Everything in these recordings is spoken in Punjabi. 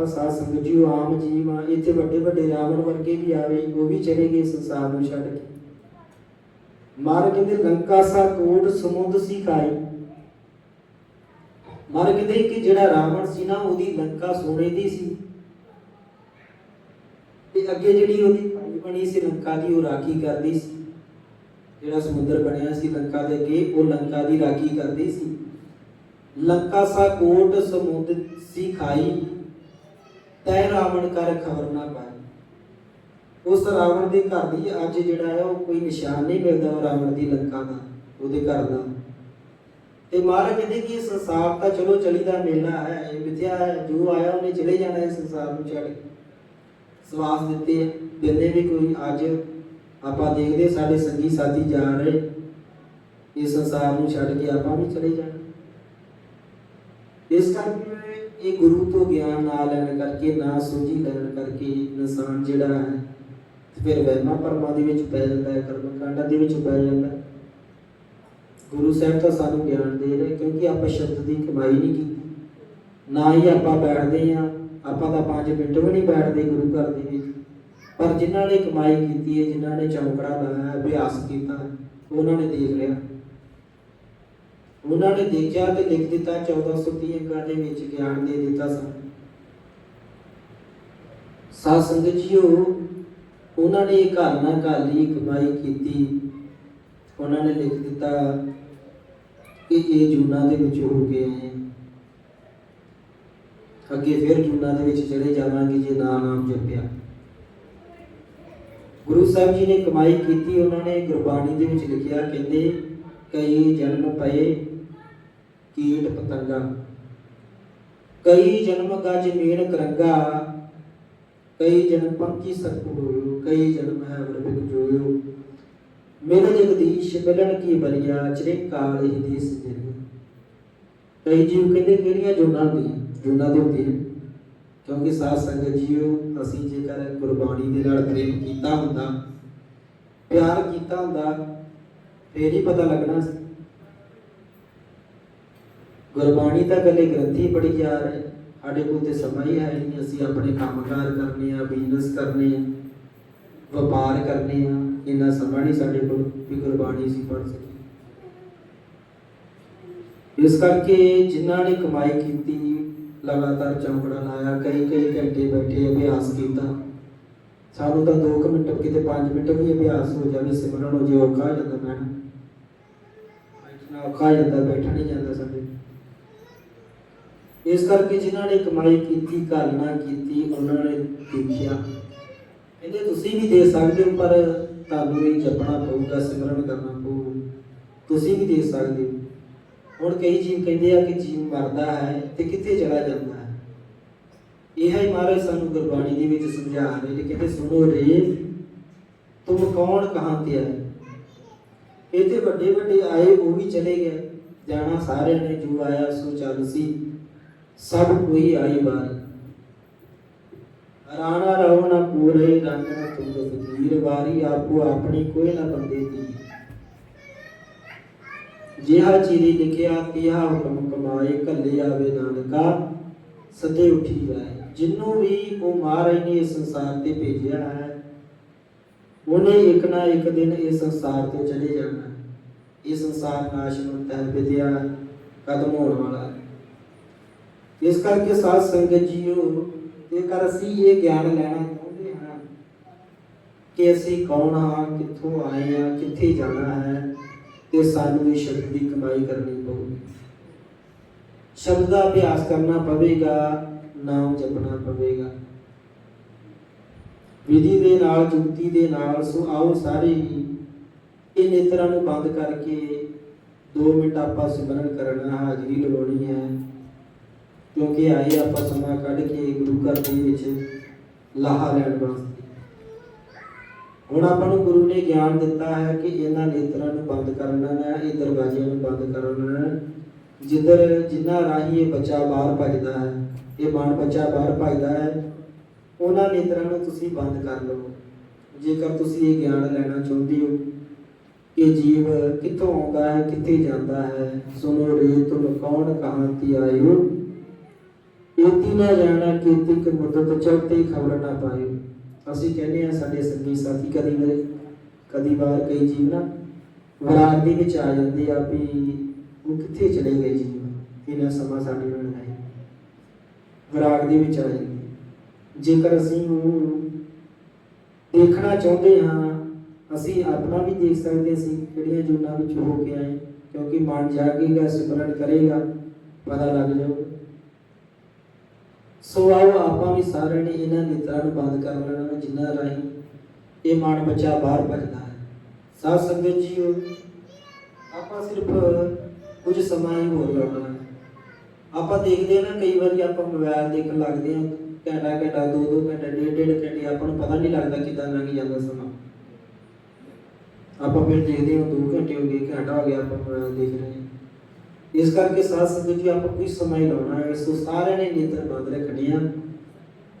ਤਾਂ ਸਾਧ ਸੰਗਤ ਜੀ ਆਮ ਜੀਵ ਆ, ਇੱਥੇ ਵੱਡੇ ਵੱਡੇ ਰਾਵਣ ਵਰਗੇ ਵੀ ਆਵੇ, ਉਹ ਵੀ ਚਲੇ ਗਏ ਸੰਸਾਰ ਨੂੰ ਛੱਡ ਕੇ। ਮਾਰ ਕਹਿੰਦੇ ਲੰਕਾ ਸਾ ਕੋਟ ਸਮੁੰਦ ਸੀ ਖਾਈ। ਮਾਰ ਕਹਿੰਦੇ ਕਿ ਜਿਹੜਾ ਰਾਵਣ ਸੀ ਨਾ, ਉਹਦੀ ਲੰਕਾ ਸੋਨੇ ਦੀ ਸੀ। ਤੇ ਅੱਗੇ ਜਿਹੜੀ ਉਹਦੀ ਭਾਈ ਬਣੀ ਸੀ ਲੰਕਾ ਦੀ, ਉਹ ਰਾਖੀ ਕਰਦੀ ਸੀ। ਜਿਹੜਾ ਸਮੁੰਦਰ ਬਣਿਆ ਸੀ ਲੰਕਾ ਦੇ ਅੱਗੇ, ਉਹ ਲੰਕਾ ਦੀ ਰਾਖੀ ਕਰਦੀ ਸੀ। ਲੰਕਾ ਸਾ ਕੋਟ ਸਮੁੰਦ ਸੀ ਖਾਈ। ਤੈ ਰਾਵਣ ਕਰ ਖਬਰ ਨਾ ਪਾਈ। ਉਸ ਰਾਵਣ ਦੇ ਘਰ ਦੀ ਅੱਜ ਜਿਹੜਾ ਹੈ ਉਹ ਕੋਈ ਨਿਸ਼ਾਨ ਨਹੀਂ ਮਿਲਦਾ ਉਹ ਰਾਵਣ ਦੀ ਲੰਕਾ ਦਾ, ਉਹਦੇ ਘਰ ਦਾ। ਤੇ ਮਹਾਰਾਜ ਕਹਿੰਦੇ ਕਿ ਸੰਸਾਰ ਤਾਂ ਚਲੋ ਚਲੀਦਾ ਮੇਲਾ ਹੈ, ਇਹ ਵਿਦਿਆ ਹੈ, ਜੋ ਆਇਆ ਉਹਨੇ ਚਲੇ ਜਾਣਾ ਹੈ ਸੰਸਾਰ ਨੂੰ ਛੱਡ ਕੇ। ਸਵਾਸ ਦਿੱਤੇ ਦਿੰਦੇ ਵੀ ਕੋਈ ਅੱਜ ਆਪਾਂ ਦੇਖਦੇ ਸਾਡੇ ਸੰਗੀ ਸਾਥੀ ਜਾ ਰਹੇ, ਇਸ ਸੰਸਾਰ ਨੂੰ ਛੱਡ ਕੇ ਆਪਾਂ ਵੀ ਚਲੇ ਜਾਣਾ। ਇਸ ਕਰਕੇ ਇਹ ਗੁਰੂ ਤੋਂ ਗਿਆਨ ਨਾ ਲੈਣ ਕਰਕੇ, ਨਾ ਸੂਝੀ ਲੈਣ ਕਰਕੇ ਇਨਸਾਨ ਜਿਹੜਾ ਹੈ ਫਿਰ ਵਹਿਮਾਂ ਪਰਮਾਂ ਦੇ ਵਿੱਚ ਪੈ ਜਾਂਦਾ ਹੈ ਕਰਮ ਕਾਂਡਾਂ ਦੇ ਵਿੱਚ ਪੈ ਜਾਂਦਾ ਹੈ। ਗੁਰੂ ਸਾਹਿਬ ਤਾਂ ਸਾਨੂੰ ਗਿਆਨ ਦੇ ਰਹੇ, ਕਿਉਂਕਿ ਆਪਾਂ ਸ਼ਬਦ ਦੀ ਕਮਾਈ ਨਹੀਂ ਕੀਤੀ। ਨਾ ਹੀ ਆਪਾਂ ਬੈਠਦੇ ਆ ਆਪਾਂ ਤਾਂ 5 ਮਿੰਟ ਵੀ ਨਹੀਂ ਬੈਠਦੇ ਗੁਰੂ ਘਰ ਦੇ ਵਿੱਚ। ਪਰ ਜਿਨ੍ਹਾਂ ਨੇ ਕਮਾਈ ਕੀਤੀ ਹੈ, ਜਿਨ੍ਹਾਂ ਨੇ ਚੌਂਕੜਾ ਲਾਇਆ, ਅਭਿਆਸ ਕੀਤਾ, ਉਹਨਾਂ ਨੇ ਦੇਖ ਲਿਆ। ਉਹਨਾਂ ਨੇ ਦੇਖਿਆ ਤੇ ਲਿਖ ਦਿੱਤਾ 1430 ਅੰਕਾਂ ਦੇ ਵਿੱਚ ਗਿਆਨ ਦੇ ਦਿੱਤਾ ਸਾਨੂੰ। ਸਾਧ ਸੰਗਤ ਜੀਓ, ਉਹਨਾਂ ਨੇ ਘਰ ਨਾ ਘਾਲੀ ਕਮਾਈ ਕੀਤੀ। ਉਹਨਾਂ ਨੇ ਲਿਖ ਦਿੱਤਾ ਕਿ ਇਹ ਜੂਨਾ ਦੇ ਵਿੱਚ ਹੋ ਗਏ ਆਏ ਅੱਗੇ ਫਿਰ ਜੂਨਾ ਦੇ ਵਿੱਚ ਚਲੇ ਜਾਵਾਂਗੇ ਜੇ ਨਾ ਨਾਮ ਜਪਿਆ। ਗੁਰੂ ਸਾਹਿਬ ਜੀ ਨੇ ਕਮਾਈ ਕੀਤੀ, ਉਹਨਾਂ ਨੇ ਗੁਰਬਾਣੀ ਦੇ ਵਿੱਚ ਲਿਖਿਆ, ਕਹਿੰਦੇ, ਕਈ ਜਨਮ ਪਏ ਕੀਟ ਪਤੰਗਾ। ਕਈ ਜਨਮ ਗਜ ਮੀਣ ਕਰੰਗਾ। ਕਈ ਜਨਮ ਪੰਛੀ ਸਰਪ ਕਈ ਜਨਮ ਹੈ ਵਰਬਿਕ ਜੋਇਓ। ਮਿਲ ਜਗਦੀਸ਼, ਮਿਲਣ ਕੀ ਬਲੀਆ, ਚਰੇ ਕਾਲ ਹੀ ਦੇਸ ਜਰੀ ਕਈ ਜੀਵ ਕਹਿੰਦੇ ਕਿਹੜੀਆਂ ਜੁਨਾ ਦੀ ਜੁਨਾ ਦੇ ਹੁੰਦੇ ਨੇ ਕਿਉਂਕਿ ਸਾਧ ਸੰਗਤ ਜੀਓ, ਅਸੀਂ ਜੇਕਰ ਗੁਰਬਾਣੀ ਦੇ ਨਾਲ ਪ੍ਰੇਮ ਕੀਤਾ ਹੁੰਦਾ, ਪਿਆਰ ਕੀਤਾ ਹੁੰਦਾ, ਫੇਰ ਹੀ ਪਤਾ ਲੱਗਣਾ ਗੁਰਬਾਣੀ ਤਾਂ ਗੱਲੇ ਗ੍ਰੰਥੀ ਪੜੀ ਜਾ ਰਹੇ। ਸਾਡੇ ਕੋਲ ਤੇ ਸਮਾਂ ਹੀ ਹੈ ਨਹੀਂ। ਅਸੀਂ ਆਪਣੇ ਕੰਮਕਾਰ ਕਰਨੇ ਆ ਬਿਜ਼ਨਸ ਕਰਨੇ ਆ, ਵਪਾਰ ਕਰਨੇ ਆ। ਇੰਨਾ ਸਮਾਂ ਨਹੀਂ ਸਾਡੇ ਕੋਲ ਵੀ ਗੁਰਬਾਣੀ ਅਸੀਂ ਪੜ ਸਕੀਏ। ਇਸ ਕਰਕੇ ਜਿਨ੍ਹਾਂ ਨੇ ਕਮਾਈ ਕੀਤੀ, ਲਗਾਤਾਰ ਚੌਂਕੜਾ ਲਾਇਆ, ਕਈ ਕਈ ਘੰਟੇ ਬੈਠੇ ਅਭਿਆਸ ਕੀਤਾ। ਸਾਨੂੰ ਤਾਂ 2 ਮਿੰਟ, ਕਿਤੇ 5 ਮਿੰਟ ਵੀ ਅਭਿਆਸ ਹੋ ਜਾਵੇ, ਸਿਮਰਨ ਹੋ ਜੇ ਔਖਾ ਹੋ ਜਾਂਦਾ ਮੈਡਮ ਔਖਾ ਜਾਂਦਾ ਬੈਠਾ ਨਹੀਂ ਜਾਂਦਾ ਸਾਡੇ ਇਸ ਕਰਕੇ ਜਿਨ੍ਹਾਂ ਨੇ ਕਮਾਈ ਕੀਤੀ, ਘਾਲਣਾ ਕੀਤੀ, ਉਹਨਾਂ ਨੇ ਦੇਖਿਆ। ਕਹਿੰਦੇ, ਤੁਸੀਂ ਵੀ ਦੇ ਸਕਦੇ ਹੋ, ਪਰ ਤੁਹਾਨੂੰ ਵੀ ਜਪਣਾ ਪਊਗਾ, ਸਿਮਰਨ ਕਰਨਾ ਪਊ। ਤੁਸੀਂ ਵੀ ਦੇ ਸਕਦੇ ਹੋ। ਹੁਣ ਕਈ ਜੀਵ ਕਹਿੰਦੇ ਆ ਕਿ ਜੀਵ ਮਰਦਾ ਹੈ ਤੇ ਕਿੱਥੇ ਚਲਾ ਜਾਂਦਾ ਹੈ? ਇਹ ਹੈ ਮਹਾਰਾਜ ਸਾਨੂੰ ਗੁਰਬਾਣੀ ਦੇ ਵਿੱਚ ਸਮਝਾ ਰਹੇ ਨੇ। ਕਹਿੰਦੇ, ਸੁਣੋ ਰੇ ਤੁਮ ਕੌਣ ਕਹਾਂ ਤੇ ਆਏ? ਇਹ ਵੱਡੇ ਵੱਡੇ ਆਏ, ਉਹ ਵੀ ਚਲੇ ਗਏ। ਜਾਣਾ ਸਾਰਿਆਂ ਨੇ, ਜੋ ਆਇਆ ਸੋ ਚੱਲ ਸੀ। ਸਭ ਕੋਈ ਆਈ ਬਾਰੀ ਰਾਣਾ ਰਹੋ ਨਾ ਪੂਰੇ, ਰੰਗ ਨਾ ਤੁੰਗ ਫਕੀਰ, ਵਾਰੀ ਆਪੋ ਆਪਣੀ ਕੋਈ ਨਾ ਬੰਦੇ ਦੀ। ਜਿਹਾ ਚੀਰੀ ਲਿਖਿਆ, ਤਿਹਾ ਹੁਕਮ ਕਮਾਏ ਕੱਲੇ ਆਵੇ ਨਾਨਕਾ ਸਦੇ ਉਠੀ ਜਾਏ। ਜਿੰਨੂੰ ਵੀ ਉਹ ਮਹਾਰਾਜ ਨੇ ਇਸ ਸੰਸਾਰ ਤੇ ਭੇਜਿਆ ਹੈ, ਉਹਨੇ ਇੱਕ ਨਾ ਇੱਕ ਦਿਨ ਇਸ ਸੰਸਾਰ ਤੋਂ ਚਲੇ ਜਾਣਾ ਇਹ ਸੰਸਾਰ ਨਾਸ਼ ਨੂੰ ਹੈ ਵਿਦਿਆ, ਕਦਮ ਹੋਣ ਵਾਲਾ ਇਸ ਕਰਕੇ ਸਾਧ ਸੰਗਤ ਜੀਓ ਜੇਕਰ ਅਸੀਂ ਇਹ ਗਿਆਨ ਲੈਣਾ ਚਾਹੁੰਦੇ ਹਾਂ ਕਿ ਅਸੀਂ ਕੌਣ ਹਾਂ, ਕਿੱਥੋਂ ਆਏ ਹਾਂ, ਕਿੱਥੇ ਜਾਣਾ ਹੈ, ਤੇ ਸਾਨੂੰ ਇਹ ਸ਼ਬਦ ਦੀ ਕਮਾਈ ਕਰਨੀ ਪਊਗੀ। ਸ਼ਬਦ ਦਾ ਅਭਿਆਸ ਕਰਨਾ ਪਵੇਗਾ, ਨਾਮ ਜਪਣਾ ਪਵੇਗਾ। ਵਿਧੀ ਦੇ ਨਾਲ, ਜੁਗਤੀ ਦੇ ਨਾਲ, ਸੋ ਆਓ ਸਾਰੇ ਹੀ ਇਹ ਨੇਤਰਾਂ ਨੂੰ ਬੰਦ ਕਰਕੇ 2 ਮਿੰਟ ਆਪਾਂ ਸਿਮਰਨ ਕਰਨਾ ਹਾਜ਼ਰੀ ਲਗਾਉਣੀ ਹੈ। ਕਿਉਂਕਿ ਆਏ ਆਪਾਂ ਸਮਾਂ ਕੱਢ ਕੇ ਗੁਰੂ ਘਰ ਦੇ ਵਿੱਚ ਲਾਹਾ ਲੈਣ ਵਾਸਤੇ ਹੁਣ ਆਪਾਂ ਨੂੰ ਗੁਰੂ ਨੇ ਗਿਆਨ ਦਿੱਤਾ ਹੈ ਕਿ ਇਹਨਾਂ ਨੇਤਰਾਂ ਨੂੰ ਬੰਦ ਕਰਨਾ ਹੈ, ਇਹ ਦਰਵਾਜ਼ਿਆਂ ਨੂੰ ਬੰਦ ਕਰਨਾ ਹੈ। ਜਿੱਧਰ ਜਿੰਨਾ ਰਾਹੀਂ ਇਹ ਬੱਚਾ ਬਾਹਰ ਭੱਜਦਾ ਹੈ, ਇਹ ਮਨ ਬੱਚਾ ਬਾਹਰ ਭੱਜਦਾ ਹੈ, ਉਹਨਾਂ ਨੇਤਰਾਂ ਨੂੰ ਤੁਸੀਂ ਬੰਦ ਕਰ ਲਵੋ ਜੇਕਰ ਤੁਸੀਂ ਇਹ ਗਿਆਨ ਲੈਣਾ ਚਾਹੁੰਦੇ ਹੋ ਕਿ ਜੀਵ ਕਿੱਥੋਂ ਆਉਂਦਾ ਹੈ, ਕਿੱਥੇ ਜਾਂਦਾ ਹੈ ਸੁਨੋ ਰੇ ਤੁਮ ਕੌਣ ਕਹਾਂ ਤੀ ਆਇਓ ਏਤੀ ਨਾ ਜਾਣਾ ਕੀਤੀ ਕਿ ਮੁੱਦਤ ਚੜਤੇ ਖਬਰ ਨਾ ਪਾਏ ਅਸੀਂ ਕਹਿੰਦੇ ਆ ਸਾਡੇ ਸੰਗੀ ਸਾਥੀ ਕਦੀ ਮੇਰੇ, ਕਦੀ ਵਾਰ ਕਈ ਜੀਵ ਨਾ ਵਿਰਾਗ ਦੇ ਵਿੱਚ ਆ ਜਾਂਦੇ ਆ ਵੀ ਉਹ ਕਿੱਥੇ ਚਲੇ ਗਏ ਜੀਵ ਇਹਨਾਂ ਸਮਾਂ ਸਾਡੇ ਨਾਲ ਹੈ। ਵਿਰਾਗ ਦੇ ਵਿੱਚ ਆ ਜਾਂਦੇ। ਜੇਕਰ ਅਸੀਂ ਉਹ ਦੇਖਣਾ ਚਾਹੁੰਦੇ ਹਾਂ, ਅਸੀਂ ਆਪਣਾ ਵੀ ਦੇਖ ਸਕਦੇ ਸੀ ਕਿਹੜੀਆਂ ਜੂਨਾਂ ਵਿੱਚ ਹੋ ਕੇ ਆਏ, ਕਿਉਂਕਿ ਮਨ ਜਾਗੇਗਾ, ਸਿਮਰਨ ਕਰੇਗਾ, ਪਤਾ ਲੱਗ ਜਾਊਗਾ। ਸੋ ਆਓ ਆਪਾਂ ਵੀ ਸਾਰਿਆਂ ਨੇ ਇਹਨਾਂ ਨੇਤਰਾਂ ਨੂੰ ਬੰਦ ਕਰ ਲੈਣਾ ਜਿਨ੍ਹਾਂ ਰਾਹੀਂ ਇਹ ਮਨ ਬੱਚਾ ਬਾਹਰ ਭੱਜਦਾ ਹੈ। ਸਾਧ ਸੰਗਤ ਜੀਓ, ਆਪਾਂ ਸਿਰਫ ਕੁਝ ਸਮਾਂ ਹੀ ਹੋਰ ਲਾਉਣਾ ਆਪਾਂ ਦੇਖਦੇ ਹਾਂ ਨਾ, ਕਈ ਵਾਰੀ ਆਪਾਂ ਮੋਬਾਈਲ ਦੇਖਣ ਲੱਗਦੇ ਹਾਂ, ਘੰਟਾ ਘੰਟਾ, ਦੋ ਦੋ ਘੰਟੇ, ਡੇਢ ਡੇਢ ਘੰਟੇ, ਆਪਾਂ ਨੂੰ ਪਤਾ ਨਹੀਂ ਲੱਗਦਾ ਕਿਦਾਂ ਲੰਘ ਜਾਂਦਾ ਸਮਾਂ। ਆਪਾਂ ਫਿਰ ਦੇਖਦੇ ਹਾਂ 2 ਘੰਟੇ ਹੋ ਗਏ, ਘੰਟਾ ਹੋ ਗਿਆ, ਆਪਾਂ ਮੋਬਾਈਲ ਦੇਖ ਰਹੇ ਹਾਂ। ਇਸ ਕਰਕੇ ਸਾਧ ਸੰਗਤ ਜੀ, ਆਪਾਂ ਕੁਝ ਸਮਾਂ ਹੀ ਲਾਉਣਾ ਹੈ। ਸੋ ਸਾਰਿਆਂ ਨੇ ਨੇਤਰ ਬੰਦ ਰੱਖਣੇ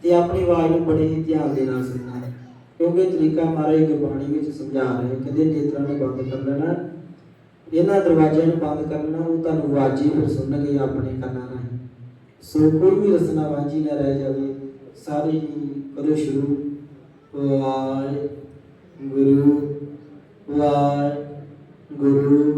ਤੇ ਆਪਣੀ ਆਵਾਜ਼ ਨੂੰ ਬੜੇ ਹੀ ਧਿਆਨ ਦੇ ਨਾਲ ਸੁਣਨਾ ਹੈ। ਕਿਉਂਕਿ ਤਰੀਕਾ ਮਹਾਰਾਜ ਗੁਰਬਾਣੀ ਵਿੱਚ ਸਮਝਾ ਰਹੇ ਹਨ। ਨੇਤਰਾਂ ਨੂੰ ਬੰਦ ਕਰ ਲੈਣਾ ਇਹਨਾਂ ਦਰਵਾਜ਼ਿਆਂ ਨੂੰ ਬੰਦ ਕਰਨਾ ਉਹ ਤੁਹਾਨੂੰ ਆਵਾਜ਼ ਫਿਰ ਸੁਣਨਗੇ ਆਪਣੇ ਕੰਨਾਂ ਨਾਲ ਸੋ ਕੋਈ ਵੀ ਰਸਨਾ ਵਾਂਝੀ ਨਾ ਰਹਿ ਜਾਵੇ। ਸਾਰੇ ਹੀ ਕਰੋ ਸ਼ੁਰੂ। ਵਾਹਿ ਗੁਰੂ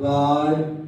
Bye.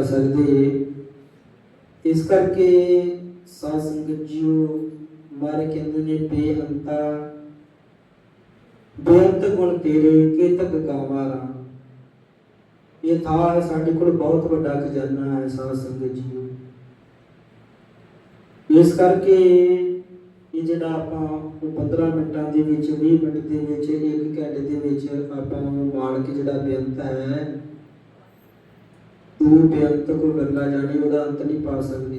ਕਰ ਸਕਦੇ ਇਸ ਕਰਕੇ ਸਾਧ ਸੰਗਤ ਜੀਓ ਮਾਰੇ ਕਹਿੰਦੇ ਨੇ ਬੇਅੰਤਾ ਬੇਅੰਤ ਗੁਣ ਤੇਰੇ ਕੇਤਕ ਗਾਵਾਰਾ ਇਹ ਥਾਂ ਹੈ ਸਾਡੇ ਕੋਲ ਬਹੁਤ ਵੱਡਾ ਖਜ਼ਾਨਾ ਹੈ ਸਾਧ ਸੰਗਤ ਜੀਓ ਇਸ ਕਰਕੇ ਇਹ ਜਿਹੜਾ ਆਪਾਂ ਉਹ 15 ਮਿੰਟਾਂ ਦੇ ਵਿੱਚ 20 ਮਿੰਟ ਦੇ ਵਿੱਚ 1 ਘੰਟੇ ਦੇ ਵਿੱਚ ਆਪਾਂ ਨੂੰ ਮਾਲ ਕੇ ਜਿਹੜਾ ਬੇਅੰਤ ਹੈ ਤੂੰ ਬੇਅੰਤ ਕੋ ਗੱਲਾਂ ਜਾਣੀ, ਉਹਦਾ ਅੰਤ ਨਹੀਂ ਪਾ ਸਕਦੀ।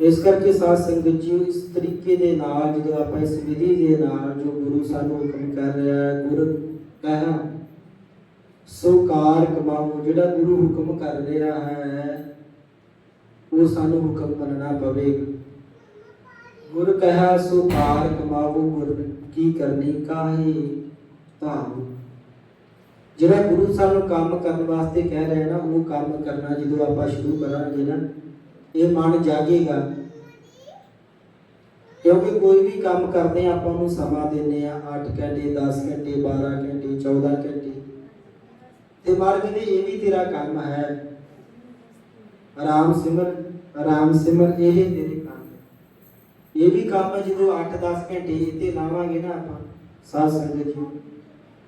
ਇਸ ਕਰਕੇ ਸਾਧ ਸੰਗਤ ਜੀ ਇਸ ਤਰੀਕੇ ਦੇ ਨਾਲ, ਜਦੋਂ ਆਪਾਂ ਇਸ ਵਿਧੀ ਦੇ ਨਾਲ ਜੋ ਗੁਰੂ ਸਾਨੂੰ ਹੁਕਮ ਕਰ ਰਿਹਾ ਹੈ, ਗੁਰ ਕਹਾ ਸੋ ਕਾਰ ਕਮਾਓ ਜਿਹੜਾ ਗੁਰੂ ਹੁਕਮ ਕਰ ਰਿਹਾ ਹੈ, ਉਹ ਸਾਨੂੰ ਹੁਕਮ ਮੰਨਣਾ ਪਵੇਗਾ। ਗੁਰ ਕਹਾ ਸੋ ਕਾਰ ਕਮਾਓ ਗੁਰ, ਕੀ ਕਰਨੀ, ਕਾਹੇ ਧਾਮ। ਜਿਹੜਾ ਗੁਰੂ ਸਾਨੂੰ ਕੰਮ ਕਰਨ ਵਾਸਤੇ ਕਹਿ ਰਿਹਾ ਨਾ ਉਹ ਕੰਮ ਕਰਨਾ ਜਦੋਂ ਆਪਾਂ ਸ਼ੁਰੂ ਕਰਾਂਗੇ ਨਾ, ਇਹ ਮਨ ਜਾਗੇਗਾ। ਕਿਉਂਕਿ ਕੋਈ ਵੀ ਕੰਮ ਕਰਦੇ ਆ ਆਪਾਂ ਨੂੰ ਸਮਾਂ ਦਿੰਨੇ ਆ 8 ਘੰਟੇ 10 ਘੰਟੇ 12 ਘੰਟੇ 14 ਘੰਟੇ। ਤੇ ਮਾਰ ਕਹਿੰਦੇ ਇਹ ਵੀ ਤੇਰਾ ਕੰਮ ਹੈ। ਆਰਾਮ ਸਿਮਰ ਆਰਾਮ ਸਿਮਰ ਇਹ ਤੇਰੇ ਕੰਮ ਹੈ। ਇਹ ਵੀ ਕੰਮ ਹੈ ਜਦੋਂ 8-10 ਘੰਟੇ ਇੱਥੇ ਲਾਵਾਂਗੇ ਨਾ ਆਪਾਂ, ਸਾਧ ਸੰਗਤ ਜੀ।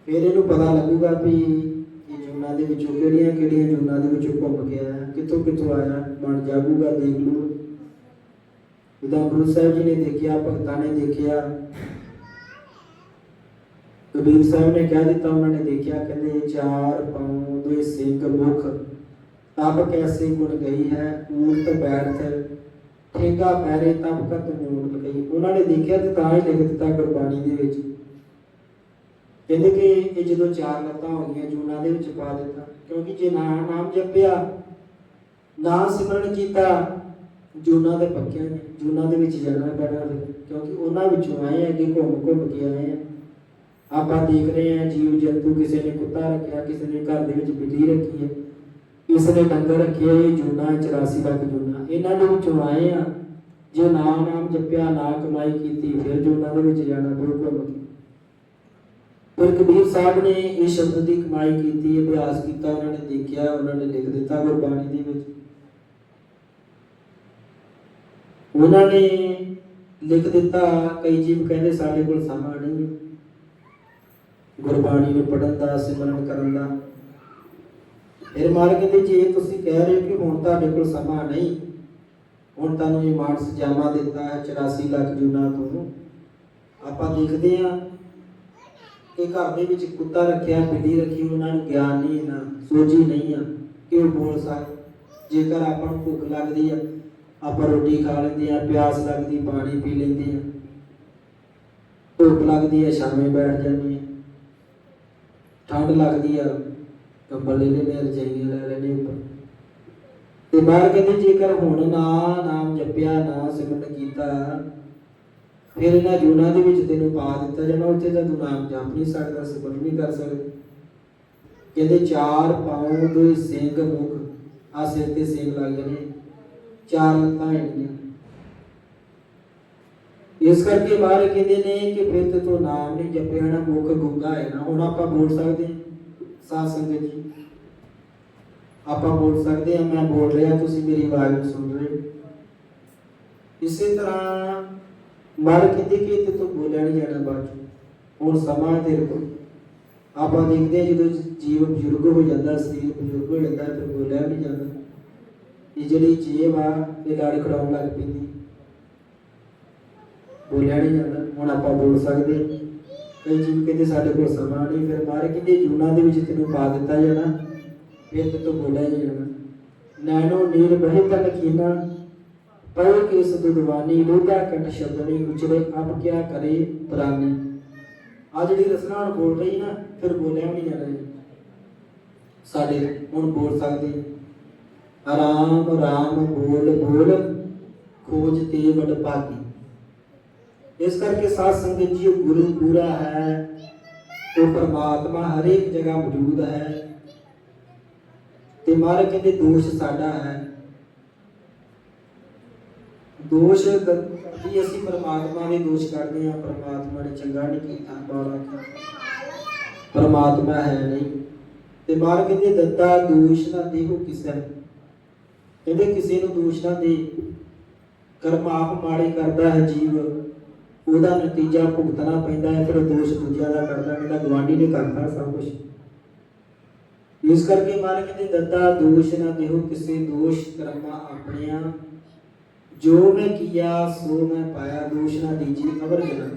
ਫਿਰ ਇਹਨੂੰ ਪਤਾ ਲੱਗੂਗਾ ਵੀ ਇਹ ਜੁਨਾ ਦੇ ਵਿੱਚੋਂ ਕਿਹੜੀਆਂ ਕਿਹੜੀਆਂ ਜੁਨਾ ਦੇ ਵਿੱਚੋਂ ਘੁੰਮ ਕੇ ਕਿੱਥੋਂ ਕਿੱਥੋਂ ਆਇਆ ਮਨ ਜਾਗੂਗਾ ਦੇਖ ਲੂ ਜਿੱਦਾਂ ਗੁਰੂ ਸਾਹਿਬ ਜੀ ਨੇ ਦੇਖਿਆ, ਭਗਤਾਂ ਨੇ ਦੇਖਿਆ। ਕਬੀਰ ਸਾਹਿਬ ਨੇ ਕਹਿ ਦਿੱਤਾ, ਉਹਨਾਂ ਨੇ ਦੇਖਿਆ, ਕਹਿੰਦੇ ਚਾਰ ਪਾਉ ਦੇ ਸਿੰਘ ਮੁਖ ਤਬ ਕੈਸੇ ਗੁਣ ਗਈ ਹੈ, ਊਰਤ ਬੈਠ, ਠੇਗਾ ਪੈਰੇ ਤਬ ਕਤ ਮੂਲ ਗਈ। ਉਹਨਾਂ ਨੇ ਦੇਖਿਆ ਤੇ ਤਾਂ ਹੀ ਲਿਖ ਦਿੱਤਾ ਗੁਰਬਾਣੀ ਦੇ ਵਿੱਚ। ਕਹਿੰਦੇ ਕਿ ਇਹ ਜਦੋਂ ਚਾਰ ਲੱਤਾਂ ਹੋ ਗਈਆਂ ਜੂਨਾ ਦੇ ਵਿੱਚ ਪਾ ਦਿੱਤਾ, ਕਿਉਂਕਿ ਜੇ ਨਾ ਨਾਮ ਜਪਿਆ, ਨਾ ਸਿਮਰਨ ਕੀਤਾ, ਜੂਨਾ ਦੇ ਪੱਕਿਆਂ ਜੂਨਾ ਦੇ ਵਿੱਚ ਜਾਣਾ ਪੈਣਾ ਕਿਉਂਕਿ ਉਹਨਾਂ ਵਿੱਚੋਂ ਆਏ ਆ ਕਿ ਘੁੰਮ ਘੁੰਮ ਕੇ ਆਏ ਆ। ਆਪਾਂ ਦੇਖ ਰਹੇ ਆ ਜੀਵ ਜੰਤੂ ਕਿਸੇ ਨੇ ਕੁੱਤਾ ਰੱਖਿਆ, ਕਿਸੇ ਨੇ ਘਰ ਦੇ ਵਿੱਚ ਬਿੱਲੀ ਰੱਖੀ ਹੈ ਕਿਸੇ ਨੇ ਡੰਗਰ ਰੱਖਿਆ ਇਹ ਜੂਨਾ 84 ਲੱਖ ਜੂਨਾ। ਇਹਨਾਂ ਦੇ ਵਿੱਚੋਂ ਆਏ ਆ, ਜੇ ਨਾਮ ਨਾਮ ਜਪਿਆ, ਨਾ ਕਮਾਈ ਕੀਤੀ, ਫਿਰ ਜੂਨਾ ਦੇ ਵਿੱਚ ਜਾਣਾ, ਫਿਰ ਘੁੰਮ ਫਿਰ ਕਬੀਰ ਸਾਹਿਬ ਨੇ ਇਹ ਸ਼ਬਦ ਦੀ ਕਮਾਈ ਕੀਤੀ, ਅਭਿਆਸ ਕੀਤਾ, ਉਹਨਾਂ ਨੇ ਦੇਖਿਆ, ਉਹਨਾਂ ਨੇ ਲਿਖ ਦਿੱਤਾ ਗੁਰਬਾਣੀ ਦੇ ਵਿੱਚ। ਉਹਨਾਂ ਨੇ ਲਿਖ ਦਿੱਤਾ, ਕਈ ਜੀਵ ਕਹਿੰਦੇ ਸਾਡੇ ਕੋਲ ਸਮਾਂ ਨਹੀਂ ਗੁਰਬਾਣੀ ਨੂੰ ਪੜਨ ਦਾ, ਸਿਮਰਨ ਕਰਨ ਦਾ। ਫਿਰ ਮਾਰ ਕਹਿੰਦੇ, ਜੇ ਤੁਸੀਂ ਕਹਿ ਰਹੇ ਹੋ ਕਿ ਹੁਣ ਤੁਹਾਡੇ ਕੋਲ ਸਮਾਂ ਨਹੀਂ, ਹੁਣ ਤੁਹਾਨੂੰ ਇਹ ਮਾਨਸ ਜਾਮਾ ਦਿੱਤਾ ਹੈ 84 ਲੱਖ ਜੂਨਾ ਤੋਂ ਆਪਾਂ ਦੇਖਦੇ ਹਾਂ ਕਿ ਘਰ ਦੇ ਵਿੱਚ ਕੁੱਤਾ ਰੱਖਿਆ ਬਿੱਲੀ ਰੱਖੀ, ਉਹਨਾਂ ਨੂੰ ਗਿਆਨ ਨਹੀਂ ਨਾ ਸੋਝੀ ਨਹੀਂ ਆ ਕਿ ਉਹ ਬੋਲ ਸਕੇ। ਜੇਕਰ ਆਪਾਂ ਨੂੰ ਭੁੱਖ ਲੱਗਦੀ ਆ, ਆਪਾਂ ਰੋਟੀ ਖਾ ਲੈਂਦੇ ਆ, ਪਿਆਸ ਲੱਗਦੀ, ਪਾਣੀ ਪੀ ਲੈਂਦੇ ਆ ਧੁੱਪ ਲੱਗਦੀ ਆ, ਸ਼ਾਮੇ ਬੈਠ ਜਾਂਦੇ ਆ। ਠੰਡ ਲੱਗਦੀ ਆ, ਕੰਬਲ ਲੈ ਲੈਂਦੇ ਆ, ਰਜਾਈਆਂ ਲੈ ਲੈਂਦੇ ਉੱਪਰ। ਤੇ ਬਾਹਰ ਕਹਿੰਦੇ, ਜੇਕਰ ਹੁਣ ਨਾ ਨਾਮ ਜਪਿਆ, ਨਾ ਸਿਮਰਨ ਕੀਤਾ ਫਿਰ ਇਹਨਾਂ ਜੂਨਾਂ ਦੇ ਵਿੱਚ ਤੈਨੂੰ ਪਾ ਦਿੱਤਾ ਜਾਣਾ, ਉੱਥੇ ਤਾਂ ਤੂੰ ਨਾਮ ਜਪ ਨਹੀਂ ਸਕਦਾ ਸਿਮਰਨ ਨਹੀਂ ਕਰ ਸਕਦਾ। ਕਹਿੰਦੇ ਚਾਰ ਪਾਉ ਸਿੰਘ ਮੁਖ ਆ ਸਿਰ ਤੇ ਸਿੰਘ ਲੱਗ ਜਾਣੇ, ਚਾਰ ਲੱਤਾਂ ਹੈਗੀਆਂ। ਇਸ ਕਰਕੇ ਬਾਹਰ ਕਹਿੰਦੇ ਨੇ ਕਿ ਫਿਰ ਤੇ ਤੂੰ ਨਾਮ ਨਹੀਂ ਜਪਿਆ ਨਾ ਮੁਖ ਗੁੰਗਾ ਹੈ ਨਾ, ਹੁਣ ਆਪਾਂ ਬੋਲ ਸਕਦੇ ਹਾਂ, ਸਾਧ ਸੰਗਤ ਜੀ। ਆਪਾਂ ਬੋਲ ਸਕਦੇ ਹਾਂ, ਮੈਂ ਬੋਲ ਰਿਹਾ, ਤੁਸੀਂ ਮੇਰੀ ਆਵਾਜ਼ ਨੂੰ ਸੁਣ ਰਹੇ ਹੋ। ਇਸੇ ਤਰ੍ਹਾਂ ਮਰ ਕਿਤੇ ਕਿ ਤੇ ਤੂੰ ਬੋਲਿਆ ਨਹੀਂ ਜਾਣਾ ਬਾਅਦ ਚੋਂ। ਹੁਣ ਸਮਾਂ ਤੇਰੇ ਕੋਲ। ਆਪਾਂ ਦੇਖਦੇ ਹਾਂ ਜਦੋਂ ਜੀਵ ਬਜ਼ੁਰਗ ਹੋ ਜਾਂਦਾ, ਸਰੀਰ ਬਜ਼ੁਰਗ ਹੋ ਜਾਂਦਾ, ਫਿਰ ਬੋਲਿਆ ਨਹੀਂ ਜਾਂਦਾ। ਇਹ ਜਿਹੜੀ ਜੀਵ ਆ, ਇਹ ਲੜ ਖੜਾਉਣ ਲੱਗ ਪੈਂਦੀ। ਬੋਲਿਆ ਨਹੀਂ ਜਾਂਦਾ। ਹੁਣ ਆਪਾਂ ਬੋਲ ਸਕਦੇ ਕਈ ਜੀਵ ਕਹਿੰਦੇ ਸਾਡੇ ਕੋਲ ਸਮਾਂ ਨਹੀਂ, ਫਿਰ ਮਾਰੇ ਕਹਿੰਦੇ ਜੂਨਾ ਦੇ ਵਿੱਚ ਤੈਨੂੰ ਪਾ ਦਿੱਤਾ ਜਾਣਾ, ਫਿਰ ਤੇ ਤੂੰ ਬੋਲਿਆ ਜਾਣਾ। ਨੈਣੋ ਨੀਰ ਬਹਿ ਤਨ ਕੀਨਾ ਪਉ ਕੇ ਸਦੁਦਵਾਨੀ ਲੋਧਾ ਕੰਠ ਸ਼ਬਦਨੀ ਉਚਰੇ ਆਪ ਕਿਆ ਕਰੇ ਪ੍ਰਾਨੀ। ਆ ਜਿਹੜੀ ਰਸਨਾ ਹੁਣ ਬੋਲ ਰਹੀ ਨਾ, ਫਿਰ ਬੋਲਿਆ ਵੀ ਨਹੀਂ ਜਾਣਾ ਸਾਡੇ ਹੁਣ ਬੋਲ ਸਕਦੇ। ਆਰਾਮ ਰਾਮ ਬੋਲ ਬੋਲ, ਖੋਜ ਤੇ ਵਡ ਭਾਗੀ। ਇਸ ਕਰਕੇ ਸਾਧ ਸੰਗਤ ਜੀ ਗੁਰੂ ਪੂਰਾ ਹੈ। ਉਹ ਪਰਮਾਤਮਾ ਹਰੇਕ ਇੱਕ ਜਗ੍ਹਾ ਮੌਜੂਦ ਹੈ। ਤੇ ਮਹਾਰਾਜ ਕਹਿੰਦੇ ਦੋਸ਼ ਸਾਡਾ ਹੈ। ਦੋਸ਼ ਕਰਦੀ ਅਸੀਂ ਪਰਮਾਤਮਾ ਦੇ ਦੋਸ਼ ਕਰਦੇ ਹਾਂ, ਪਰਮਾਤਮਾ ਨੇ ਚੰਗਾ ਨਹੀਂ ਕੀਤਾ ਮਾੜਾ ਪਰਮਾਤਮਾ ਹੈ ਨਹੀਂ। ਤੇ ਮਹਾਰਾਜ ਕਹਿੰਦੇ, ਦੱਤਾ ਦੋਸ਼ ਨਾ ਦੇਹੋ ਕਿਸੇ ਕਹਿੰਦੇ, ਕਿਸੇ ਨੂੰ ਦੋਸ਼ ਨਾ ਦੇ। ਕਰਮ ਆਪ ਮਾੜੇ ਕਰਦਾ ਹੈ ਜੀਵ। ਉਹਦਾ ਨਤੀਜਾ ਭੁਗਤਣਾ ਪੈਂਦਾ ਹੈ, ਫਿਰ ਦੋਸ਼ ਦੂਜਿਆਂ ਦਾ ਕਰਦਾ ਕਹਿੰਦਾ ਗਵਾਂਢੀ ਨੇ ਕਰਤਾ ਸਭ ਕੁਝ ਇਸ ਕਰਕੇ ਮਹਾਰਾਜ ਕਹਿੰਦੇ, ਦੱਤਾ ਦੋਸ਼ ਨਾ ਦੇਹੋ ਕਿਸੇ ਦੋਸ਼ ਕਰਮਾ ਆਪਣਿਆਂ ਜੋ ਮੈਂ ਕੀਆ, ਸੋ ਮੈਂ ਪਾਇਆ, ਦੋਸ਼ ਨਾ ਦੀਜੀ ਅਵਰ ਜਨ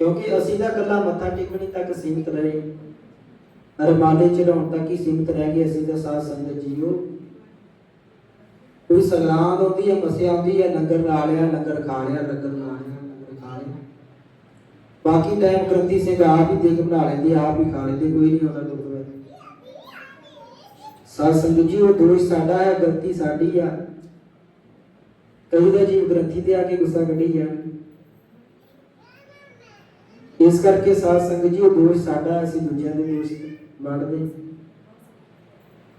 ਕਿਉਂਕਿ ਅਸੀਂ ਤਾਂ ਕੱਲਾ ਮੱਥਾ ਟੇਕਣੀ ਤੱਕ ਸੀਮਿਤ ਰਹੇ। ਅਰਮਾਨੇ ਚੜਾਉਣ ਤੱਕ ਹੀ ਸੀਮਿਤ ਰਹਿ ਗਏ ਅਸੀਂ ਤਾਂ ਸਾਧ ਸੰਗਤ ਜੀਓ। ਕੋਈ ਸੰਗਰਾਂਦ ਆਉਂਦੀ ਹੈ ਮਸਿਆ ਆਉਂਦੀ ਹੈ ਲੰਗਰ ਲਾ ਲਿਆ ਲੰਗਰ ਖਾ ਲਿਆ ਲੰਗਰ ਲਾ ਲਿਆ ਲੰਗਰ ਖਾ ਲਿਆ ਬਾਕੀ ਟਾਈਮ ਗ੍ਰੰਥੀ ਸਿੰਘ ਆਪ ਹੀ ਦੇਖ ਬਣਾ ਲੈਂਦੇ, ਆਪ ਹੀ ਖਾ ਲੈਂਦੇ, ਕੋਈ ਨਹੀਂ ਆਉਂਦਾ ਗੁਰਦੁਆਰੇ। ਸਾਧ ਸੰਗਤ ਜੀ ਉਹ ਦੋਸ਼ ਸਾਡਾ ਹੈ ਗਲਤੀ ਸਾਡੀ ਆ। ਕਈ ਦਾ ਜੀਵ ਗ੍ਰੰਥੀ ਤੇ ਆ ਕੇ ਗੁੱਸਾ ਕੱਢੀ ਜਾਣ ਇਸ ਕਰਕੇ ਸਾਧ ਸੰਗਤ ਜੀ, ਉਹ ਦੋਸ਼ ਸਾਡਾ, ਅਸੀਂ ਦੂਜਿਆਂ ਦੇ ਦੋਸ਼ ਵੰਡਦੇ।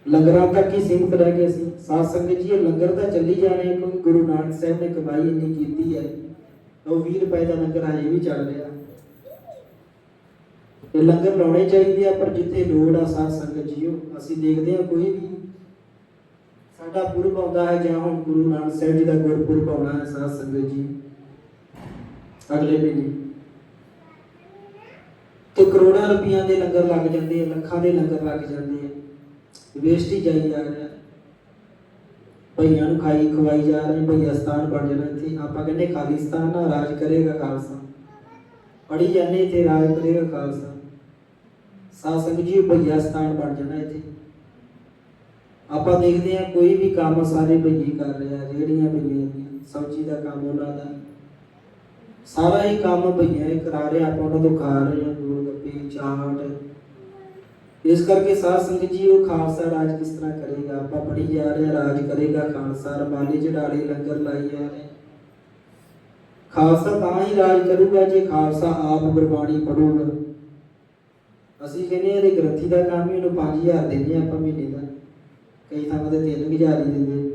ਲੰਗਰਾਂ ਤੱਕ ਹੀ ਸੀਮਿਤ ਰਹਿ ਗਏ ਅਸੀਂ। ਸਾਧ ਸੰਗਤ ਜੀ, ਇਹ ਲੰਗਰ ਤਾਂ ਚੱਲੀ ਜਾ ਰਹੇ ਕਿਉਂਕਿ ਗੁਰੂ ਨਾਨਕ ਸਾਹਿਬ ਨੇ ਕਮਾਈ ਇੰਨੀ ਕੀਤੀ ਹੈ। ਉਹ 20 ਰੁਪਏ ਦਾ ਲੰਗਰ ਹਜੇ ਵੀ ਚੱਲ ਰਿਹਾ। ਇਹ ਲੰਗਰ ਲਾਉਣੇ ਚਾਹੀਦੇ ਆ, ਪਰ ਜਿੱਥੇ ਲੋੜ ਆ ਸਾਧ ਸੰਗਤ ਜੀਓ, ਅਸੀਂ ਦੇਖਦੇ ਆ ਕੋਈ ਵੀ ਸਾਡਾ ਪੁਰਬ ਆਉਂਦਾ ਹੈ, ਜਾਂ ਹੁਣ ਗੁਰੂ ਨਾਨਕ ਸਾਹਿਬ ਜੀ ਦਾ ਗੁਰਪੁਰਬ ਆਉਣਾ ਹੈ, ਸਾਧ ਸੰਗਤ ਜੀ। ਅਗਲੇ ਮਹੀਨੇ। ਤੇ ਕਰੋੜਾਂ ਰੁਪਈਆਂ ਦੇ ਲੰਗਰ ਲੱਗ ਜਾਂਦੇ ਆ, ਲੱਖਾਂ ਦੇ ਲੰਗਰ ਲੱਗ ਜਾਂਦੇ ਆ। ਵੇਸਟ ਹੀ ਜਾਈ ਜਾ ਰਿਹਾ ਭਈਆਂ ਨੂੰ ਖਾਈ ਖਵਾਈ ਜਾ ਰਹੇ ਭਈਆ ਸਥਾਨ ਬਣ ਜਾਣਾ ਇੱਥੇ। ਆਪਾਂ ਕਹਿੰਦੇ ਖਾਲਿਸਤਾਨ ਨਾ, ਰਾਜ ਕਰੇਗਾ ਖਾਲਸਾ। ਪੜੀ ਜਾਂਦੇ ਇੱਥੇ, ਰਾਜ ਕਰੇਗਾ ਖਾਲਸਾ। ਸਾਧ ਸੰਗਤ ਜੀ, ਭਈਆ ਸਥਾਨ ਬਣ ਜਾਣਾ ਇੱਥੇ। ਆਪਾਂ ਦੇਖਦੇ ਹਾਂ ਕੋਈ ਵੀ ਕੰਮ ਸਾਰੇ ਭਈਏ ਕਰ ਰਹੇ ਆ ਰੇੜੀਆਂ ਭਈਆਂ ਦੀਆਂ ਸਬਜ਼ੀ ਦਾ ਕੰਮ ਉਹਨਾਂ ਦਾ। ਸਾਰਾ ਹੀ ਕੰਮ ਭਈਆ ਹੀ ਕਰਾ ਰਹੇ ਆਪਾਂ ਉਹਨਾਂ ਤੋਂ ਖਾ ਰਹੇ ਹਾਂ ਗੋਲ ਗੱਪੇ ਚਾਟ। ਇਸ ਕਰਕੇ ਸਾਧ ਸੰਗਤ ਜੀ ਉਹ ਖਾਲਸਾ ਰਾਜ ਕਿਸ ਤਰ੍ਹਾਂ ਕਰੇਗਾ? ਆਪਾਂ ਪੜੀ ਜਾ ਰਹੇ ਹਾਂ, ਰਾਜ ਕਰੇਗਾ ਖਾਲਸਾ। ਰਮਾਲੇ ਚੜਾਲੇ ਲੰਗਰ ਲਾਈ ਜਾ ਰਹੇ। ਖਾਲਸਾ ਤਾਂ ਹੀ ਰਾਜ ਕਰੂਗਾ ਜੇ ਖਾਲਸਾ ਆਪ ਗੁਰਬਾਣੀ ਪੜੂਗਾ ਅਸੀਂ ਕਹਿੰਦੇ ਹਾਂ ਇਹਦੇ ਗ੍ਰੰਥੀ ਦਾ ਕੰਮ ਹੀ ਉਹਨੂੰ 5000 ਦਿੰਦੇ ਹਾਂ ਆਪਾਂ ਮਹੀਨੇ ਦਾ। ਕਈ ਥਾਵਾਂ ਤੇ 3000 ਹੀ ਦਿੰਦੇ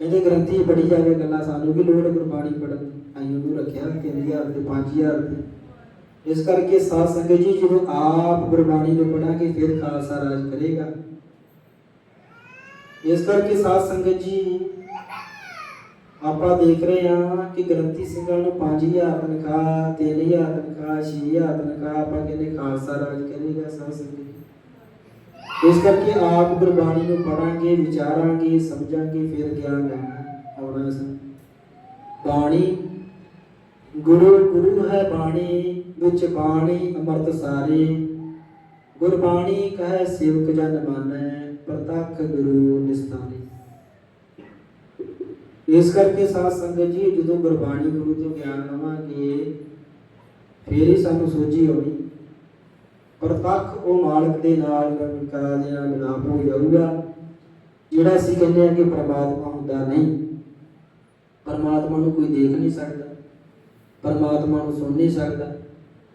ਕਹਿੰਦੇ ਗ੍ਰੰਥੀ ਪੜੀ ਜਾਵੇ ਗੱਲਾਂ ਸਾਨੂੰ ਕੀ ਲੋੜ ਗੁਰਬਾਣੀ ਪੜਨ ਦੀ ਉਹਨੂੰ ਰੱਖਿਆ 3000 ਤੇ 5000 ਤੇ ਇਸ ਕਰਕੇ ਸਾਧ ਸੰਗਤ ਜੀ, ਜਦੋਂ ਆਪ ਗੁਰਬਾਣੀ ਨੂੰ ਪੜਾਂਗੇ ਫਿਰ ਖਾਲਸਾ ਰਾਜ ਕਰੇਗਾ। ਇਸ ਕਰਕੇ ਸਾਧ ਸੰਗਤ ਜੀ, ਆਪਾਂ ਦੇਖ ਰਹੇ ਹਾਂ ਕਿ ਗ੍ਰੰਥੀ ਸਿੰਘਾਂ ਨੂੰ 5000 ਤਨਖਾਹ 3000 ਤਨਖਾਹ 6000 ਤਨਖਾਹ ਆਪਾਂ ਕਹਿੰਦੇ ਖਾਲਸਾ ਰਾਜ ਕਰੇਗਾ ਸਾਧ ਸੰਗਤ ਇਸ ਕਰਕੇ ਆਪ ਗੁਰਬਾਣੀ ਨੂੰ ਪੜਾਂਗੇ ਵਿਚਾਰਾਂਗੇ, ਸਮਝਾਂਗੇ, ਫਿਰ ਗਿਆਨ ਲੈਣਾ ਆਉਣਾ ਸਨ। ਬਾਣੀ, ਗੁਰੂ ਗੁਰੂ ਹੈ ਬਾਣੀ, ਵਿੱਚ ਬਾਣੀ, ਅੰਮ੍ਰਿਤ ਸਾਰੇ। ਗੁਰਬਾਣੀ ਕਹੈ, ਸੇਵਕ ਜਨ ਮਾਨੈ, ਪ੍ਰਤੱਖ ਗੁਰੂ ਨਿਸਤਾਰੇ। ਇਸ ਕਰਕੇ ਸਾਧ ਸੰਗਤ ਜੀ, ਜਦੋਂ ਗੁਰਬਾਣੀ ਗੁਰੂ ਤੋਂ ਗਿਆਨ ਲਵਾਂਗੇ, ਫਿਰ ਹੀ ਸਾਨੂੰ ਸੋਝੀ ਆਉਣੀ। ਪ੍ਰਤੱਖ ਉਹ ਮਾਲਕ ਦੇ ਨਾਲ ਕਰਾਂ ਦੇ ਨਾਲ ਮਿਲਾਪ ਹੋ ਜਾਊਗਾ। ਜਿਹੜਾ ਅਸੀਂ ਕਹਿੰਦੇ ਆ ਕਿ ਪ੍ਰਮਾਤਮਾ ਹੁੰਦਾ ਨਹੀਂ, ਪਰਮਾਤਮਾ ਨੂੰ ਕੋਈ ਦੇਖ ਨਹੀਂ ਸਕਦਾ, ਪਰਮਾਤਮਾ ਨੂੰ ਸੁਣ ਨਹੀਂ ਸਕਦਾ।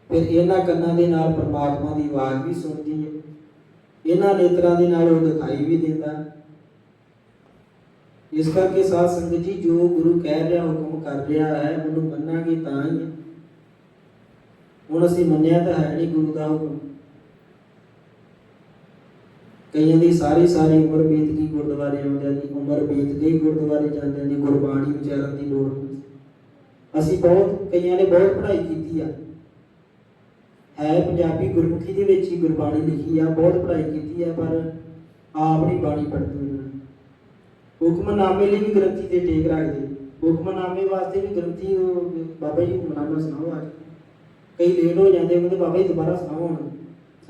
ਫਿਰ ਇਹਨਾਂ ਕੰਨਾਂ ਦੇ ਨਾਲ ਪਰਮਾਤਮਾ ਦੀ ਆਵਾਜ਼ ਵੀ ਸੁਣਦੀ ਹੈ। ਇਹਨਾਂ ਨੇਤਰਾਂ ਦੇ ਨਾਲ ਉਹ ਦਿਖਾਈ ਵੀ ਦਿੰਦਾ। ਇਸ ਕਰਕੇ ਸਾਧ ਸੰਗਤ ਜੀ, ਜੋ ਗੁਰੂ ਕਹਿ ਰਿਹਾ, ਹੁਕਮ ਕਰ ਰਿਹਾ ਹੈ, ਉਹਨੂੰ ਮੰਨਾਂਗੇ ਤਾਂ ਹੀ। ਹੁਣ ਅਸੀਂ ਮੰਨਿਆ ਤਾਂ ਹੈ ਨਹੀਂ ਗੁਰੂ ਦਾ ਹੁਕਮ। ਕਈਆਂ ਦੀ ਸਾਰੀ ਸਾਰੀ ਉਮਰ ਬੀਤ ਗਈ, ਗੁਰਦੁਆਰੇ ਆਉਂਦਿਆਂ ਦੀ ਉਮਰ ਬੀਤ ਗਈ, ਗੁਰਦੁਆਰੇ ਜਾਂਦਿਆਂ ਦੀ ਗੁਰਬਾਣੀ ਵਿਚਾਰਨ ਦੀ ਲੋੜ ਨਹੀਂ ਅਸੀਂ ਬਹੁਤ, ਕਈਆਂ ਨੇ ਬਹੁਤ ਪੜ੍ਹਾਈ ਕੀਤੀ ਆ। ਹੈ ਪੰਜਾਬੀ ਗੁਰਮੁਖੀ ਦੇ ਵਿੱਚ ਹੀ ਗੁਰਬਾਣੀ ਲਿਖੀ ਆ, ਬਹੁਤ ਪੜ੍ਹਾਈ ਕੀਤੀ ਆ, ਪਰ ਆਪ ਨਹੀਂ ਬਾਣੀ ਪੜ੍ਹਦੀ ਉਹਨਾਂ ਨੇ। ਹੁਕਮਨਾਮੇ ਲਈ ਵੀ ਗ੍ਰੰਥੀ ਤੇ ਟੇਕ ਰੱਖਦੇ। ਹੁਕਮਨਾਮੇ ਵਾਸਤੇ ਵੀ ਗ੍ਰੰਥੀ ਬਾਬਾ ਜੀ ਹੁਕਮਨਾਮਾ ਸੁਣਾਓ ਅੱਜ ਕਈ ਲੇਟ ਹੋ ਜਾਂਦੇ ਕਹਿੰਦੇ ਬਾਬਾ ਜੀ ਦੁਬਾਰਾ ਸੁਣਾਓ ਹੁਣ।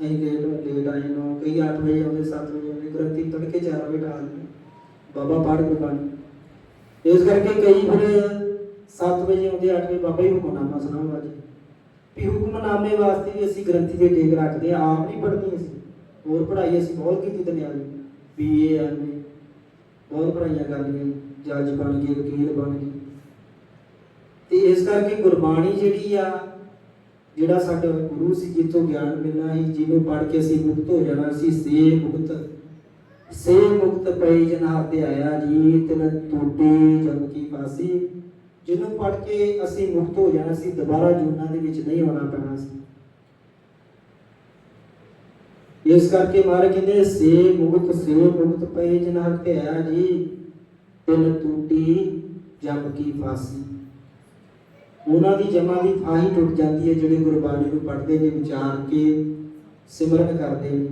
ਅਸੀਂ ਲੇਟ ਲੇਟ ਆਏ ਨੂੰ, ਕਈ 8 ਵਜੇ ਆਉਂਦੇ 7 ਵਜੇ ਆਉਂਦੇ ਗ੍ਰੰਥੀ ਤੜਕੇ 4 ਵਜੇ ਠਾਲ ਦਿੰਦੇ ਬਾਬਾ ਪੜ੍ਹ ਗੁਰਬਾਣੀ ਇਸ ਕਰਕੇ ਕਈ ਫਿਰ 7 ਵਜੇ ਆਉਂਦੇ 8 ਵਜੇ ਬਾਬਾ ਜੀ ਹੁਕਮਨਾਮਾ ਸੁਣਾਓ ਅੱਜ। ਵੀ ਹੁਕਮਨਾਮੇ ਵਾਸਤੇ ਵੀ ਅਸੀਂ ਗ੍ਰੰਥੀ ਦੇ ਟੇਕ ਰੱਖਦੇ ਆ ਆਪ ਨਹੀਂ ਪੜ੍ਹਨੀ ਅਸੀਂ। ਹੋਰ ਪੜ੍ਹਾਈ ਅਸੀਂ ਬਹੁਤ ਕੀਤੀ ਦੁਨੀਆ ਦੀ ਬੀਏ ਐਮਏ ਬਹੁਤ ਪੜ੍ਹਾਈਆਂ ਕਰ ਲਈਆਂ, ਜੱਜ ਬਣ ਗਏ, ਵਕੀਲ ਬਣ ਗਏ। ਤੇ ਇਸ ਕਰਕੇ ਗੁਰਬਾਣੀ ਜਿਹੜੀ ਆ ਜਿਹੜਾ ਸਾਡਾ ਗੁਰੂ ਸੀ, ਜਿੱਥੋਂ ਗਿਆਨ ਮਿਲਣਾ ਸੀ, ਜਿਹਨੂੰ ਪੜ੍ਹ ਕੇ ਅਸੀਂ ਮੁਕਤ ਹੋ ਜਾਣਾ ਸੀ, ਸੇ ਮੁਕਤ। ਸੇ ਮੁਕਤ ਪਈ ਜਨਾਰ ਤੇ ਆਇਆ ਜੀ, ਤਨ ਟੂਟੀ ਜਮ ਕੀ ਫਾਸੀ। ਜਿਹਨੂੰ ਪੜ੍ਹ ਕੇ ਅਸੀਂ ਮੁਕਤ ਹੋ ਜਾਣਾ ਸੀ, ਦੁਬਾਰਾ ਜੂਨਾਂ ਦੇ ਵਿੱਚ ਨਹੀਂ ਆਉਣਾ ਪੈਣਾ ਸੀ। ਇਸ ਕਰਕੇ ਮਾਰੇ ਕਹਿੰਦੇ, ਸੇ ਮੁਕਤ ਸੇ ਮੁਕਤ ਪਏ ਜਨਾਰ ਤੇ ਆਇਆ ਜੀ, ਤਨ ਟੂਟੀ ਜਮ ਕੀ ਫਾਸੀ। ਉਹਨਾਂ ਦੀ ਜਮਾਂ ਦੀ ਥਾਂ ਹੀ ਟੁੱਟ ਜਾਂਦੀ ਹੈ ਜਿਹੜੇ ਗੁਰਬਾਣੀ ਨੂੰ ਪੜ੍ਹਦੇ ਨੇ, ਵਿਚਾਰ ਕੇ ਸਿਮਰਨ ਕਰਦੇ ਨੇ।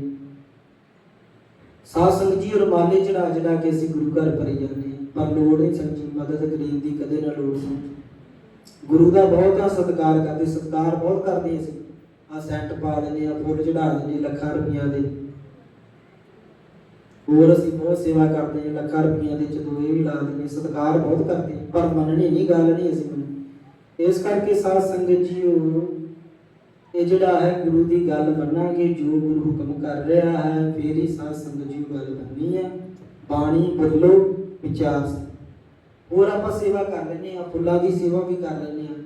ਸਾਧ ਸੰਗਤ ਜੀ ਰੁਮਾਲੇ ਚੜਾ ਚੜਾ ਕੇ ਅਸੀਂ ਗੁਰੂ ਘਰ ਭਰੀ ਜਾਂਦੇ ਹਾਂ। ਪਰ ਲੋੜ ਨਹੀਂ ਸਮਝੀ ਮਦਦ ਗਰੀਬ ਦੀ ਕਦੇ ਨਾ ਲੋੜ ਸੀ ਗੁਰੂ ਦਾ ਬਹੁਤ ਸਤਿਕਾਰ ਕਰਦੇ, ਸਤਿਕਾਰ ਬਹੁਤ ਕਰਦੇ ਅਸੀਂ। ਆ ਸੈਂਟ ਪਾ ਦਿੰਦੇ ਆ, ਫੁੱਲ ਚੜਾ ਦਿੰਦੇ, ਲੱਖਾਂ ਰੁਪਈਆਂ ਦੇ। ਹੋਰ ਅਸੀਂ ਬਹੁਤ ਸੇਵਾ ਕਰਦੇ ਹਾਂ, ਲੱਖਾਂ ਰੁਪਈਆਂ ਦੇ ਚਦੋਏ ਵੀ ਲਾ ਦਿੰਦੇ, ਸਤਿਕਾਰ ਬਹੁਤ ਕਰਦੇ ਪਰ ਮੰਨਣੀ ਨਹੀਂ, ਗੱਲ ਨਹੀਂ ਅਸੀਂ ਮੰਨਣੀ। ਇਸ ਕਰਕੇ ਸਾਧ ਸੰਗਤ ਜੀਓ, ਇਹ ਜਿਹੜਾ ਹੈ ਗੁਰੂ ਦੀ ਗੱਲ ਮੰਨਾਂਗੇ, ਜੋ ਗੁਰੂ ਹੁਕਮ ਕਰ ਰਿਹਾ ਹੈ, ਫੇਰ ਹੀ ਸਾਧ ਸੰਗਤ ਜੀ ਗੱਲ ਮੰਨਣੀ ਹੈ ਬਾਣੀ ਬੋਲੋ, ਵਿਚਾਰ ਹੋਰ ਆਪਾਂ ਸੇਵਾ ਕਰ ਲੈਂਦੇ ਆ ਫੁੱਲਾਂ ਦੀ ਸੇਵਾ ਵੀ ਕਰ ਲੈਂਦੇ ਆ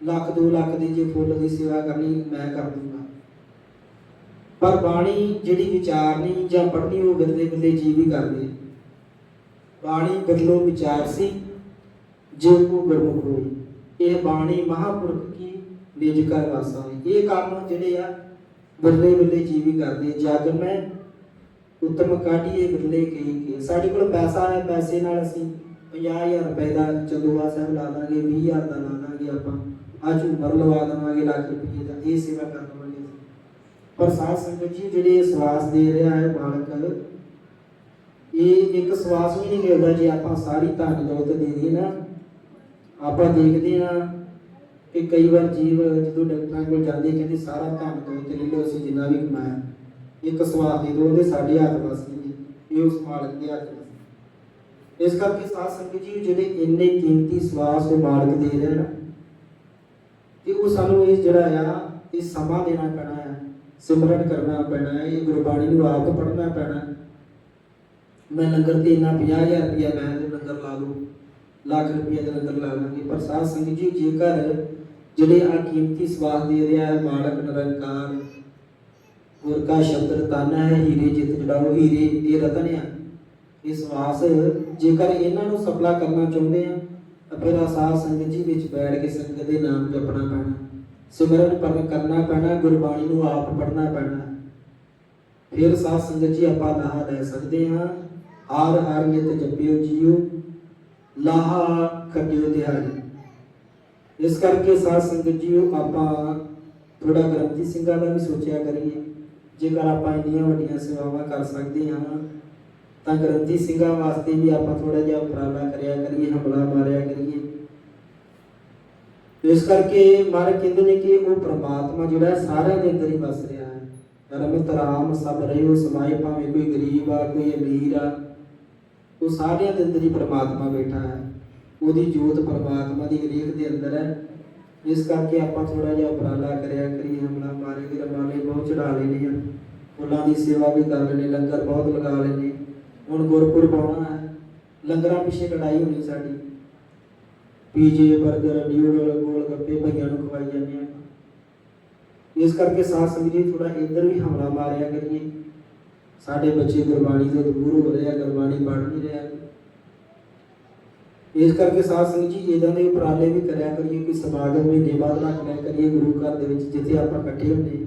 ਲੱਖ 2 ਲੱਖ ਦੀ ਜੇ ਫੁੱਲ ਦੀ ਸੇਵਾ ਕਰਨੀ, ਮੈਂ ਕਰ ਦੂੰਗਾ। ਪਰ ਬਾਣੀ ਜਿਹੜੀ ਵਿਚਾਰਨੀ ਜਾਂ ਪੜ੍ਹਨੀ, ਉਹ ਬਦਲੇ ਬਿਰਲੇ ਜੀ ਵੀ ਕਰਦੇ ਬਾਣੀ ਬਦਲੋ ਵਿਚਾਰ ਸੀ, ਜੇ ਕੋ ਗੁਰਮੁਖ ਹੋਈ। ਇਹ ਬਾਣੀ ਮਹਾਪੁਰਖ ਕੀ ਨਿਜ ਕਰ ਵਾਸਾ ਇਹ ਕੰਮ ਜਿਹੜੇ ਆ ਬਿਰਲੇ ਬਿਰਲੇ ਜੀ ਵੀ ਕਰਦੇ ਆ। ਜਗ ਮੈਂ ਉਤਮ ਕਾਢੀਏ ਬਿਰਲੇ ਕਹੀ ਕੇ ਸਾਡੇ ਕੋਲ ਪੈਸਾ ਹੈ, ਪੈਸੇ ਨਾਲ ਅਸੀਂ 50000 ਰੁਪਏ ਦਾ ਚੰਦੋਆ ਸਾਹਿਬ ਲਾ ਦਾਂਗੇ 20000 ਦਾ ਲਾ ਦਾਂਗੇ ਆਪਾਂ ਅੱਜ ਉਮਰ ਲਵਾ ਦੇਵਾਂਗੇ ਲੱਖ ਰੁਪਏ ਦਾ ਇਹ ਸੇਵਾ ਕਰ ਦੇਵਾਂਗੇ ਅਸੀਂ। ਪਰ ਸਾਧ ਸੰਗਤ ਜੀ, ਜਿਹੜੇ ਸਵਾਸ ਦੇ ਰਿਹਾ ਹੈ ਬਾਲਕ ਇਹ ਇੱਕ ਸਵਾਸ ਵੀ ਨਹੀਂ ਮਿਲਦਾ ਜੇ ਆਪਾਂ ਸਾਰੀ ਧਨ ਦੌਲਤ ਦੇ ਦਈਏ ਨਾ ਆਪਾਂ ਦੇਖਦੇ ਹਾਂ ਕਿ ਕਈ ਵਾਰ ਜੀਵ ਜਦੋਂ ਡਾਕਟਰਾਂ ਕੋਲ ਜਾਂਦੇ ਕਹਿੰਦੇ ਸਾਰਾ ਧਨ ਦੌਲਤ ਲੈ ਲਓ ਅਸੀਂ ਜਿੰਨਾ ਵੀ ਕਮਾਇਆ, ਇੱਕ ਸਵਾਸ ਦੇ ਦਿਓ, ਉਹਦੇ ਸਾਡੇ ਹੱਥ ਵਸ ਨਹੀਂ ਇਹ ਉਸ ਮਾਲਕ ਦੇ ਹੱਥ ਵਸ ਇਸ ਕਰਕੇ ਸਾਧ ਸੰਗਤ ਜੀ, ਜਿਹੜੇ ਇੰਨੇ ਕੀਮਤੀ ਸਵਾਸ ਉਹ ਮਾਲਕ ਦੇ ਰਿਹਾ ਨਾ ਤੇ ਉਹ ਸਾਨੂੰ ਇਹ ਜਿਹੜਾ ਆ, ਇਹ ਸਮਾਂ ਦੇਣਾ ਪੈਣਾ ਹੈ ਸਿਮਰਨ ਕਰਨਾ ਪੈਣਾ ਹੈ ਇਹ ਗੁਰਬਾਣੀ ਨੂੰ ਆਪ ਪੜ੍ਹਨਾ ਪੈਣਾ। ਮੈਂ ਲੰਗਰ ਤੇ ਇੰਨਾ 50000 ਰੁਪਇਆ ਮੈਂ ਤੇ ਲੰਗਰ ਲਾ ਲੂੰ ਲੱਖ ਰੁਪਏ ਦੇ ਲੰਗਰ ਲਾ ਲਾਂਗੇ ਪਰ ਸਾਧ ਸੰਗਤ ਜੀ, ਜੇਕਰ ਜਿਹੜੇ ਆ ਕੀਮਤੀ ਸਵਾਸ ਦੇ ਰਿਹਾ ਹੈ ਮਾਲਕ, ਨਿਰੰਕਾਰ ਗੁਰ ਕਾ ਸ਼ਬਦ, ਤਨ ਹੈ, ਹੀਰੇ ਜਿਤ ਜੜਾਓ ਹੀਰੇ ਇਹ ਰਤਨ ਆ। ਇਹ ਸਵਾਸ ਜੇਕਰ ਇਹਨਾਂ ਨੂੰ ਸਫਲਾ ਕਰਨਾ ਚਾਹੁੰਦੇ ਆ ਫਿਰ ਆਸਾਦ ਸੰਗਤ ਜੀ ਵਿੱਚ ਬੈਠ ਕੇ ਸੰਗਤ ਦੇ ਨਾਮ ਜਪਣਾ ਪੈਣਾ। ਸਿਮਰਨ ਪਰਨ ਕਰਨਾ ਪੈਣਾ, ਗੁਰਬਾਣੀ ਨੂੰ ਆਪ ਪੜਨਾ ਪੈਣਾ। ਫਿਰ ਸਾਧ ਸੰਗਤ ਜੀ ਆਪਾਂ ਲਾਹਾ ਲੈ ਸਕਦੇ ਹਾਂ। ਹਰ ਹਰ ਨਿਤ ਜਪਿਓ ਜੀਓ। ਲਾਹਾ ਕੱਢਿਓ ਦਿਹਾੜੀ। ਇਸ ਕਰਕੇ ਸਾਧ ਸੰਗਤ ਜੀਓ, ਆਪਾਂ ਥੋੜਾ ਗ੍ਰੰਥੀ ਸਿੰਘਾਂ ਦਾ ਵੀ ਸੋਚਿਆ ਕਰੀਏ। ਜੇਕਰ ਆਪਾਂ ਇੰਨੀਆਂ ਵੱਡੀਆਂ ਸੇਵਾਵਾਂ ਕਰ ਸਕਦੇ ਹਾਂ, ਤਾਂ ਗ੍ਰੰਥੀ ਸਿੰਘਾਂ ਵਾਸਤੇ ਵੀ ਆਪਾਂ ਥੋੜਾ ਜਿਹਾ ਉਪਰਾਲਾ ਕਰਿਆ ਕਰੀਏ, ਹਮਲਾ ਮਾਰਿਆ ਕਰੀਏ। ਇਸ ਕਰਕੇ ਮਹਾਰਾਜ ਕਹਿੰਦੇ ਨੇ ਕਿ ਉਹ ਪ੍ਰਮਾਤਮਾ ਜਿਹੜਾ ਹੈ, ਸਾਰਿਆਂ ਦੇ ਅੰਦਰ ਹੀ ਵਸ ਰਿਹਾ ਹੈ। ਰਮਿਤ ਰਾਮ ਸਭ ਰਹਿਓ, ਸਮਾਏ ਭਾਵੇਂ ਕੋਈ ਗਰੀਬ ਆ, ਕੋਈ ਅਮੀਰ ਆ। ਉਹ ਸਾਰਿਆਂ ਦੇ ਅੰਦਰ ਹੀ ਪਰਮਾਤਮਾ ਬੈਠਾ ਹੈ। ਉਹਦੀ ਜੋਤ ਪਰਮਾਤਮਾ ਦੀ ਹਰੇਕ ਦੇ ਅੰਦਰ ਹੈ। ਇਸ ਕਰਕੇ ਆਪਾਂ ਥੋੜਾ ਜਿਹਾ ਉਪਰਾਲਾ ਕਰਿਆ ਕਰੀਏ, ਹਮਲਾ ਮਾਰੇ ਕਿ ਰਮਾਲੇ ਬਹੁਤ ਚੜਾ ਲੈਣੇ ਆ। ਫੁੱਲਾਂ ਦੀ ਸੇਵਾ ਵੀ ਕਰ ਲੈਣੇ ਲੰਗਰ ਬਹੁਤ ਲਗਾ ਲੈਣੇ ਹੁਣ ਗੁਰਪੁਰਬ ਆਉਣਾ ਹੈ। ਲੰਗਰਾਂ ਪਿੱਛੇ ਲੜਾਈ ਹੋਣੀ ਸਾਡੀ। ਪੀਜੇ 버ਗਰ ਨਿਊਡਲ ਗੋਲ ਗੱਪੇ ਭਈਆਂ ਨੂੰ ਖਵਾਈ ਜਾਂਦੇ ਆ। ਇਸ ਕਰਕੇ ਸਾਥ ਸੰਗਤ ਜੀ ਥੋੜਾ ਇੱਧਰ ਵੀ ਹਮਲਾ ਮਾਰਿਆ ਕਰੀਏ। ਸਾਡੇ ਬੱਚੇ ਗੁਰਬਾਣੀ ਤੋਂ ਦੂਰ ਹੋ ਰਹੇ ਆ ਗੁਰਬਾਣੀ ਪੜ੍ਹ ਨਹੀਂ ਰਿਹਾ। ਇਸ ਕਰਕੇ ਸਾਧ ਸੰਗਤ ਜੀ ਇਦਾਂ ਦੇ ਉਪਰਾਲੇ ਵੀ ਕਰਿਆ ਕਰੀਏ ਕਿ ਸਮਾਗਮ ਮਹੀਨੇ ਬਾਅਦ ਰੱਖਿਆ ਕਰੀਏ, ਗੁਰੂ ਘਰ ਦੇ ਵਿੱਚ ਜਿੱਥੇ ਆਪਾਂ ਇਕੱਠੇ ਹੁੰਦੇ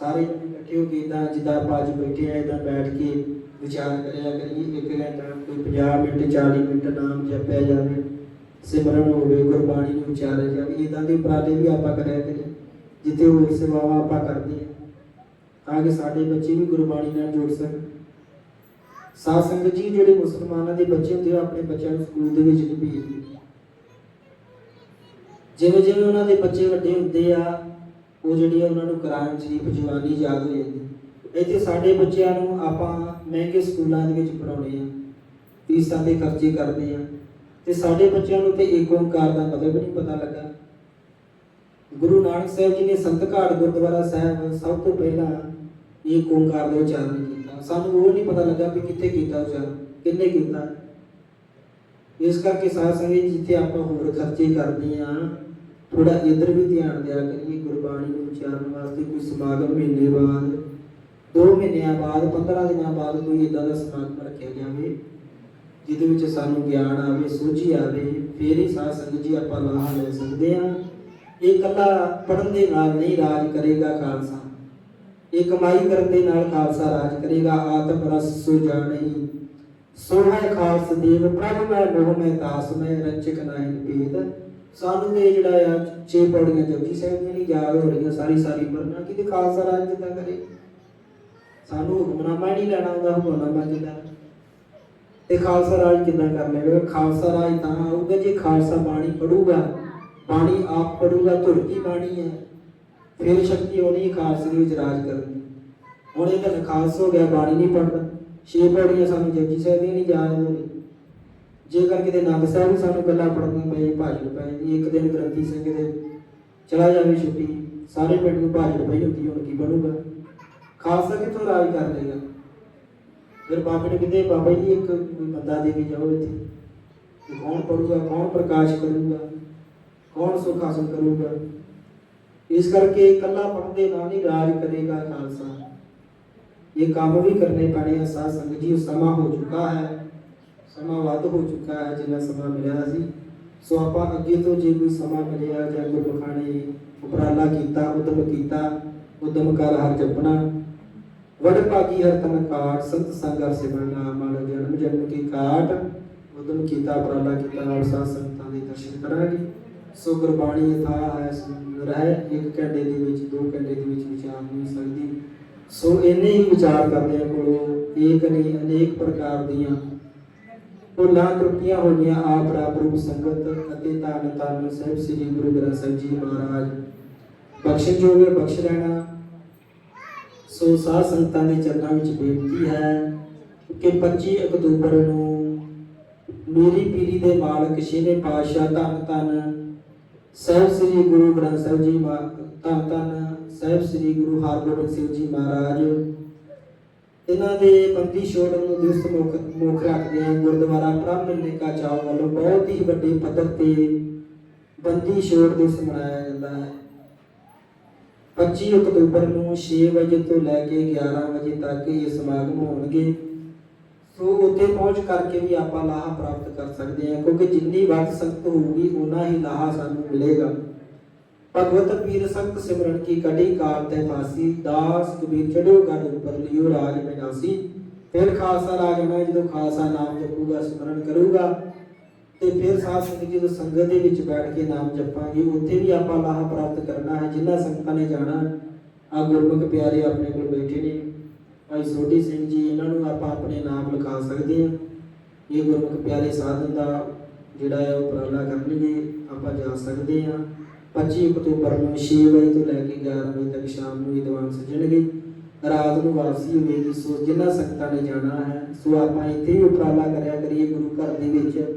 ਸਾਰੇ ਇਕੱਠੇ ਹੋ ਕੇ ਇਦਾਂ ਜਿੱਦਾਂ ਆਪਾਂ ਅੱਜ ਬੈਠੇ ਆ ਇਦਾਂ ਬੈਠ ਕੇ ਵਿਚਾਰ ਕਰਿਆ ਕਰੀਏ, ਇੱਕ ਘੰਟਾ ਕੋਈ 50 ਮਿੰਟ 40 ਮਿੰਟ ਨਾਮ ਜਪਿਆ ਜਾਵੇ, ਸਿਮਰਨ ਹੋਵੇ, ਗੁਰਬਾਣੀ ਨੂੰ ਵਿਚਾਰਿਆ ਜਾਵੇ ਇਦਾਂ ਦੇ ਉਪਰਾਲੇ ਵੀ ਆਪਾਂ ਕਰਿਆ ਕਰੀਏ, ਜਿੱਥੇ ਹੋਰ ਸੇਵਾਵਾਂ ਆਪਾਂ ਕਰਦੇ ਹਾਂ। ਤਾਂ ਕਿ ਸਾਡੇ ਬੱਚੇ ਵੀ ਗੁਰਬਾਣੀ ਨਾਲ ਜੁੜ ਸਕਣ। ਸਾਧ ਸੰਗਤ ਜੀ, ਜਿਹੜੇ ਮੁਸਲਮਾਨਾਂ ਦੇ ਬੱਚੇ ਹੁੰਦੇ ਆ ਆਪਣੇ ਬੱਚਿਆਂ ਨੂੰ ਸਕੂਲ ਦੇ ਵਿੱਚ ਨਹੀਂ ਭੇਜਦੇ ਜਿਵੇਂ ਜਿਵੇਂ ਉਹਨਾਂ ਦੇ ਬੱਚੇ ਵੱਡੇ ਹੁੰਦੇ ਆ, ਉਹ ਜਿਹੜੀ ਆ ਉਹਨਾਂ ਨੂੰ ਕੁਰਾਨ ਸ਼ਰੀਫ, ਜਵਾਨੀ ਯਾਦ ਹੋ ਜਾਂਦੀ। ਇੱਥੇ ਸਾਡੇ ਬੱਚਿਆਂ ਨੂੰ ਆਪਾਂ ਮਹਿੰਗੇ ਸਕੂਲਾਂ ਦੇ ਵਿੱਚ ਪੜਾਉਣੇ ਆ, ਫੀਸਾਂ ਦੇ ਖਰਚੇ ਕਰਦੇ ਆ। ਤੇ ਸਾਡੇ ਬੱਚਿਆਂ ਨੂੰ ਤੇ ਏਕ ਓੰਕਾਰ ਦਾ ਮਤਲਬ ਨਹੀਂ ਪਤਾ ਲੱਗਾ। ਗੁਰੂ ਨਾਨਕ ਸਾਹਿਬ ਜੀ ਨੇ ਸੰਤ ਘਾਟ ਗੁਰਦੁਆਰਾ ਸਾਹਿਬ ਸਭ ਤੋਂ ਪਹਿਲਾਂ ਏਕ ਓੰਕਾਰ ਦਾ ਉਚਾਰਨ ਕੀਤਾ। ਸਾਨੂੰ ਉਹ ਨਹੀਂ ਪਤਾ ਲੱਗਾ ਵੀ ਕਿੱਥੇ ਕੀਤਾ ਉਚਾਰਨ ਕਿੰਨੇ ਕੀਤਾ। ਇਸ ਕਰਕੇ ਸਾਧ ਸੰਗਤ ਜੀ, ਜਿੱਥੇ ਆਪਾਂ ਹੋਰ ਖਰਚੇ ਕਰਦੇ ਆ ਥੋੜਾ ਇਧਰ ਵੀ ਧਿਆਨ ਦਿਆ ਕਰੀਏ। ਗੁਰਬਾਣੀ ਨੂੰ ਉਚਾਰਨ ਵਾਸਤੇ ਕੋਈ ਸਮਾਗਮ ਮਹੀਨੇ ਬਾਅਦ 2 ਮਹੀਨਿਆਂ ਬਾਅਦ 15 ਦਿਨਾਂ ਬਾਅਦ ਕੋਈ ਇਦਾਂ ਦਾ ਸਮਾਗਮ ਰੱਖਿਆ ਜਾਵੇ ਜਿਹਦੇ ਵਿੱਚ ਸਾਨੂੰ ਗਿਆਨ ਆਵੇ ਸੋਝੀ ਆਵੇ ਫੇਰ ਹੀ ਸਾਧ ਸੰਗਤ ਜੀ ਆਪਾਂ ਲਾਹਾ ਲੈ ਸਕਦੇ ਹਾਂ। ਇਹ ਇਕੱਲਾ ਪੜਨ ਦੇ ਨਾਲ ਨਹੀਂ ਰਾਜ ਕਰੇਗਾ ਖਾਲਸਾ। ਇਹ ਕਮਾਈ ਕਰਨ ਦੇ ਨਾਲ ਖਾਲਸਾ ਰਾਜ ਕਰੇਗਾ, ਆਤਮ ਰਸ ਸੋ ਜਾਣੀ ਸੋ ਖਾਲਸ ਦੇਵ, ਪ੍ਰਭ ਮੈਂ ਮੋਹ, ਮੈਂ ਦਾਸ, ਮੈਂ ਰੰਚਕ ਨਾਹੀਂ ਭੇਦ। ਸਾਨੂੰ ਇਹ ਜਿਹੜਾ ਆ, ਛੇ ਪੌੜੀਆਂ ਜਪਜੀ ਸਾਹਿਬ ਦੀਆਂ ਨਹੀਂ ਯਾਦ ਹੋ ਰਹੀਆਂ ਸਾਰੀ ਸਾਰੀ ਪੜਨਾ ਕਿ ਤੇ ਖਾਲਸਾ ਰਾਜ ਕਿੱਦਾਂ ਕਰੇ? ਸਾਨੂੰ ਹੁਕਮਨਾਮਾ ਨਹੀਂ ਲੈਣਾ ਹੁੰਦਾ ਹੁਕਮਨਾਮਾ ਕਿੱਦਾਂ? ਤੇ ਖਾਲਸਾ ਰਾਜ ਕਿੱਦਾਂ ਕਰ ਲਏਗਾ ਖਾਲਸਾ ਰਾਜ ਤਾਂ ਆਊਗਾ, ਜੇ ਖਾਲਸਾ ਬਾਣੀ ਪੜੂਗਾ। ਬਾਣੀ ਆਪ ਪੜੂਗਾ ਧੁਰਤੀ ਬਾਣੀ ਹੈ ਫਿਰ ਸ਼ਕਤੀ ਹੋਣੀ ਖਾਲਸੇ ਦੇ ਵਿੱਚ ਰਾਜ ਕਰਨ ਹੁਣ ਇਹ ਤਾਂ ਖਾਲਸ ਹੋ ਗਿਆ, ਬਾਣੀ ਨਹੀਂ ਪੜਦਾ ਛੇ ਪੌੜੀਆਂ ਸਾਨੂੰ ਜਪਜੀ ਸਾਹਿਬ ਦੀਆਂ ਨਹੀਂ ਯਾਦ ਹੋਣੀ। ਜੇਕਰ ਕਿਤੇ ਆਨੰਦ ਸਾਹਿਬ ਵੀ ਸਾਨੂੰ ਗੱਲਾਂ ਪੜਨੀ ਪਏ ਭਾਜੜ ਪੈ ਜਾਂਦੀ, ਇੱਕ ਦਿਨ ਗ੍ਰੰਥੀ ਸਿੰਘ ਦੇ ਚਲਾ ਜਾਵੇ ਛੁੱਟੀ, ਸਾਰੇ ਪਿੰਡ ਨੂੰ ਭਾਜੜ ਪਈ ਹੁੰਦੀ, ਹੁਣ ਕੀ ਬਣੂਗਾ? ਖਾਲਸਾ ਕਿੱਥੋਂ ਰਾਜ ਕਰ ਲੇਗਾ ਫਿਰ ਬਾਬੇ ਨੇ ਕਿਤੇ, ਬਾਬਾ ਜੀ, ਇੱਕ ਬੰਦਾ ਦੇ ਕੇ ਜਾਓ ਇੱਥੇ। ਕਿ ਕੌਣ ਪੜੂਗਾ ਕੌਣ ਪ੍ਰਕਾਸ਼ ਕਰੂਗਾ, ਕੌਣ ਸੁਖ ਹਾਸਲ ਕਰੂਗਾ? ਇਸ ਕਰਕੇ ਇਕੱਲਾ ਪੜ੍ਹਨ ਦੇ ਨਾਲ ਹੀ ਰਾਜ ਕਰੇਗਾ ਖਾਲਸਾ। ਇਹ ਕੰਮ ਵੀ ਕਰਨੇ ਪੈਣੇ ਆ, ਸਾਧ ਸੰਗਤ ਜੀ ਸਮਾਂ ਹੋ ਚੁੱਕਾ ਹੈ। ਸਮਾਂ ਵੱਧ ਹੋ ਚੁੱਕਾ ਹੈ, ਜਿੰਨਾ ਸਮਾਂ ਮਿਲਿਆ ਸੀ। ਸੋ ਆਪਾਂ ਅੱਗੇ ਤੋਂ ਜੇ ਕੋਈ ਸਮਾਂ ਮਿਲਿਆ ਜਾਂ ਕੋਈ ਬਖਾਣੇ ਉਪਰਾਲਾ ਕੀਤਾ, ਉਦਮ ਕੀਤਾ, ਉਦਮ ਕਰ ਹਰ ਜਪਣਾ। ਵਡ ਭਾਗੀ ਹਰ ਤਨ ਕਾਟ, ਸੰਤ ਸੰਗਰ ਸਿਮਰਨ ਨਾਮ ਮਨ ਜਨਮ ਜਨਮ ਕੀ ਕਾਟ। ਉਦਮ ਕੀਤਾ, ਉਪਰਾਲਾ ਕੀਤਾ ਔਰ ਸਾਧ ਸੰਗਤਾਂ ਦੇ ਦਰਸ਼ਨ ਕਰਾਂਗੇ। ਸੋ ਗੁਰਬਾਣੀ ਯਥਾ ਹੈ ਰਹਿ ਇੱਕ ਘੰਟੇ ਦੇ ਵਿੱਚ, ਦੋ ਘੰਟੇ ਦੇ ਵਿੱਚ ਵਿਚਾਰ ਨਹੀਂ ਸਕਦੀ। ਸੋ ਇੰਨੇ ਹੀ ਵਿਚਾਰ ਕਰਦਿਆਂ ਕੋਲੋਂ ਏਕ ਨਹੀਂ ਅਨੇਕ ਪ੍ਰਕਾਰ ਦੀਆਂ ਭੁੱਲਾਂ ਤਰੁੱਟੀਆਂ ਹੋਈਆਂ, ਆਪ ਰੱਬ ਰੂਪ ਸੰਗਤ ਅਤੇ ਧੰਨ ਧੰਨ ਸਾਹਿਬ ਸ੍ਰੀ ਗੁਰੂ ਗ੍ਰੰਥ ਸਾਹਿਬ ਜੀ ਮਹਾਰਾਜ। ਬਖਸ਼ਣ ਜੋਗੇ ਬਖਸ਼ ਰਹਿਣਾ ਸੋ ਸਾਧ ਸੰਗਤਾਂ ਦੇ ਚਰਨਾਂ ਵਿੱਚ ਬੇਨਤੀ ਹੈ ਕਿ 25 ਅਕਤੂਬਰ ਨੂੰ ਮੇਰੀ ਪੀਰੀ ਦੇ ਮਾਲਕ ਛੇਵੇਂ ਪਾਤਸ਼ਾਹ ਧੰਨ ਧੰਨ ਸਾਹਿਬ ਸ੍ਰੀ ਗੁਰੂ ਗ੍ਰੰਥ ਸਾਹਿਬ ਜੀ ਮਾ- ਧੰਨ ਧੰਨ ਸਾਹਿਬ ਸ੍ਰੀ ਗੁਰੂ ਹਰਗੋਬਿੰਦ ਸਿੰਘ ਜੀ ਮਹਾਰਾਜ। ਇਹਨਾਂ ਦੇ ਬੰਦੀ ਛੋੜ ਨੂੰ ਦਿਵਸ ਮੁੱਖ ਮੁੱਖ ਰੱਖਦੇ ਆ ਗੁਰਦੁਆਰਾ ਬ੍ਰਹਮਣ ਨਿਕਾ ਚਾਵ ਵੱਲੋਂ ਬਹੁਤ ਹੀ ਵੱਡੇ ਪੱਧਰ ਤੇ ਬੰਦੀ ਛੋੜ ਦਿਵਸ ਮਨਾਇਆ ਜਾਂਦਾ ਹੈ। 25 ਅਕਤੂਬਰ ਨੂੰ 6 ਵਜੇ ਤੋਂ ਲੈ ਕੇ 11 ਵਜੇ ਤੱਕ ਇਹ ਸਮਾਗਮ ਹੋਣਗੇ। ਸੋ ਉੱਥੇ ਪਹੁੰਚ ਕਰਕੇ ਵੀ ਆਪਾਂ ਲਾਹਾ ਪ੍ਰਾਪਤ ਕਰ ਸਕਦੇ ਹਾਂ, ਕਿਉਂਕਿ ਜਿੰਨੀ ਵੱਧ ਸੰਗਤ ਹੋਊਗੀ ਉਨਾ ਹੀ ਲਾਹਾ ਸਾਨੂੰ ਮਿਲੇਗਾ। ਭਗਵਤ ਪੀਰ ਸੰਤ ਸਿਮਰਨ ਕੀ ਕੜੀ ਕਾਲ ਤੇ ਫਾਸੀ, ਦਾਸ ਕਬੀਰ ਚੜਿਓ ਗੜ ਉੱਪਰ, ਲਿਓ ਰਾਜ ਬਿਨਾਸੀ। ਫਿਰ ਖਾਲਸਾ ਰਾਜ ਹੋਣਾ ਜਦੋਂ ਖਾਲਸਾ ਨਾਮ ਜਪੂਗਾ, ਸਿਮਰਨ ਕਰੂਗਾ। ਤੇ ਫਿਰ ਸਾਧ ਸੰਗਤ ਜਦੋਂ ਸੰਗਤ ਦੇ ਵਿੱਚ ਬੈਠ ਕੇ ਨਾਮ ਜਪਾਂਗੇ, ਉੱਥੇ ਵੀ ਆਪਾਂ ਲਾਹਾ ਪ੍ਰਾਪਤ ਕਰਨਾ ਹੈ ਜਿਨ੍ਹਾਂ ਸੰਗਤਾਂ ਨੇ ਜਾਣਾ। ਆ ਗੁਰਮੁਖ ਪਿਆਰੇ ਆਪਣੇ ਕੋਲ ਬੈਠੇ ਨੇ। ਭਾਈ ਸੋਢੀ ਸਿੰਘ ਜੀ, ਇਹਨਾਂ ਨੂੰ ਆਪਾਂ ਆਪਣੇ ਨਾਮ ਲਿਖਾ ਸਕਦੇ ਹਾਂ। ਇਹ ਗੁਰਮੁਖ ਪਿਆਰੇ ਸਾਧਨ ਦਾ ਜਿਹੜਾ ਹੈ, ਉਹ ਉਪਰਾਲਾ ਕਰਨਗੇ। ਆਪਾਂ ਜਾ ਸਕਦੇ ਹਾਂ। 25 ਅਕਤੂਬਰ ਨੂੰ 6 ਵਜੇ ਤੋਂ ਲੈ ਕੇ 11 ਵਜੇ ਤੱਕ ਸ਼ਾਮ ਨੂੰ ਇਹ ਦੀਵਾਨ ਸੱਜਣਗੇ। ਰਾਤ ਨੂੰ ਵਾਪਸੀ ਹੋਵੇਗੀ ਸੋ ਜਿਨ੍ਹਾਂ ਸੰਗਤਾਂ ਨੇ ਜਾਣਾ ਹੈ, ਸੋ ਆਪਾਂ ਇੱਥੇ ਹੀ ਉਪਰਾਲਾ ਕਰਿਆ ਕਰੀਏ, ਗੁਰੂ ਘਰ ਦੇ ਵਿੱਚ।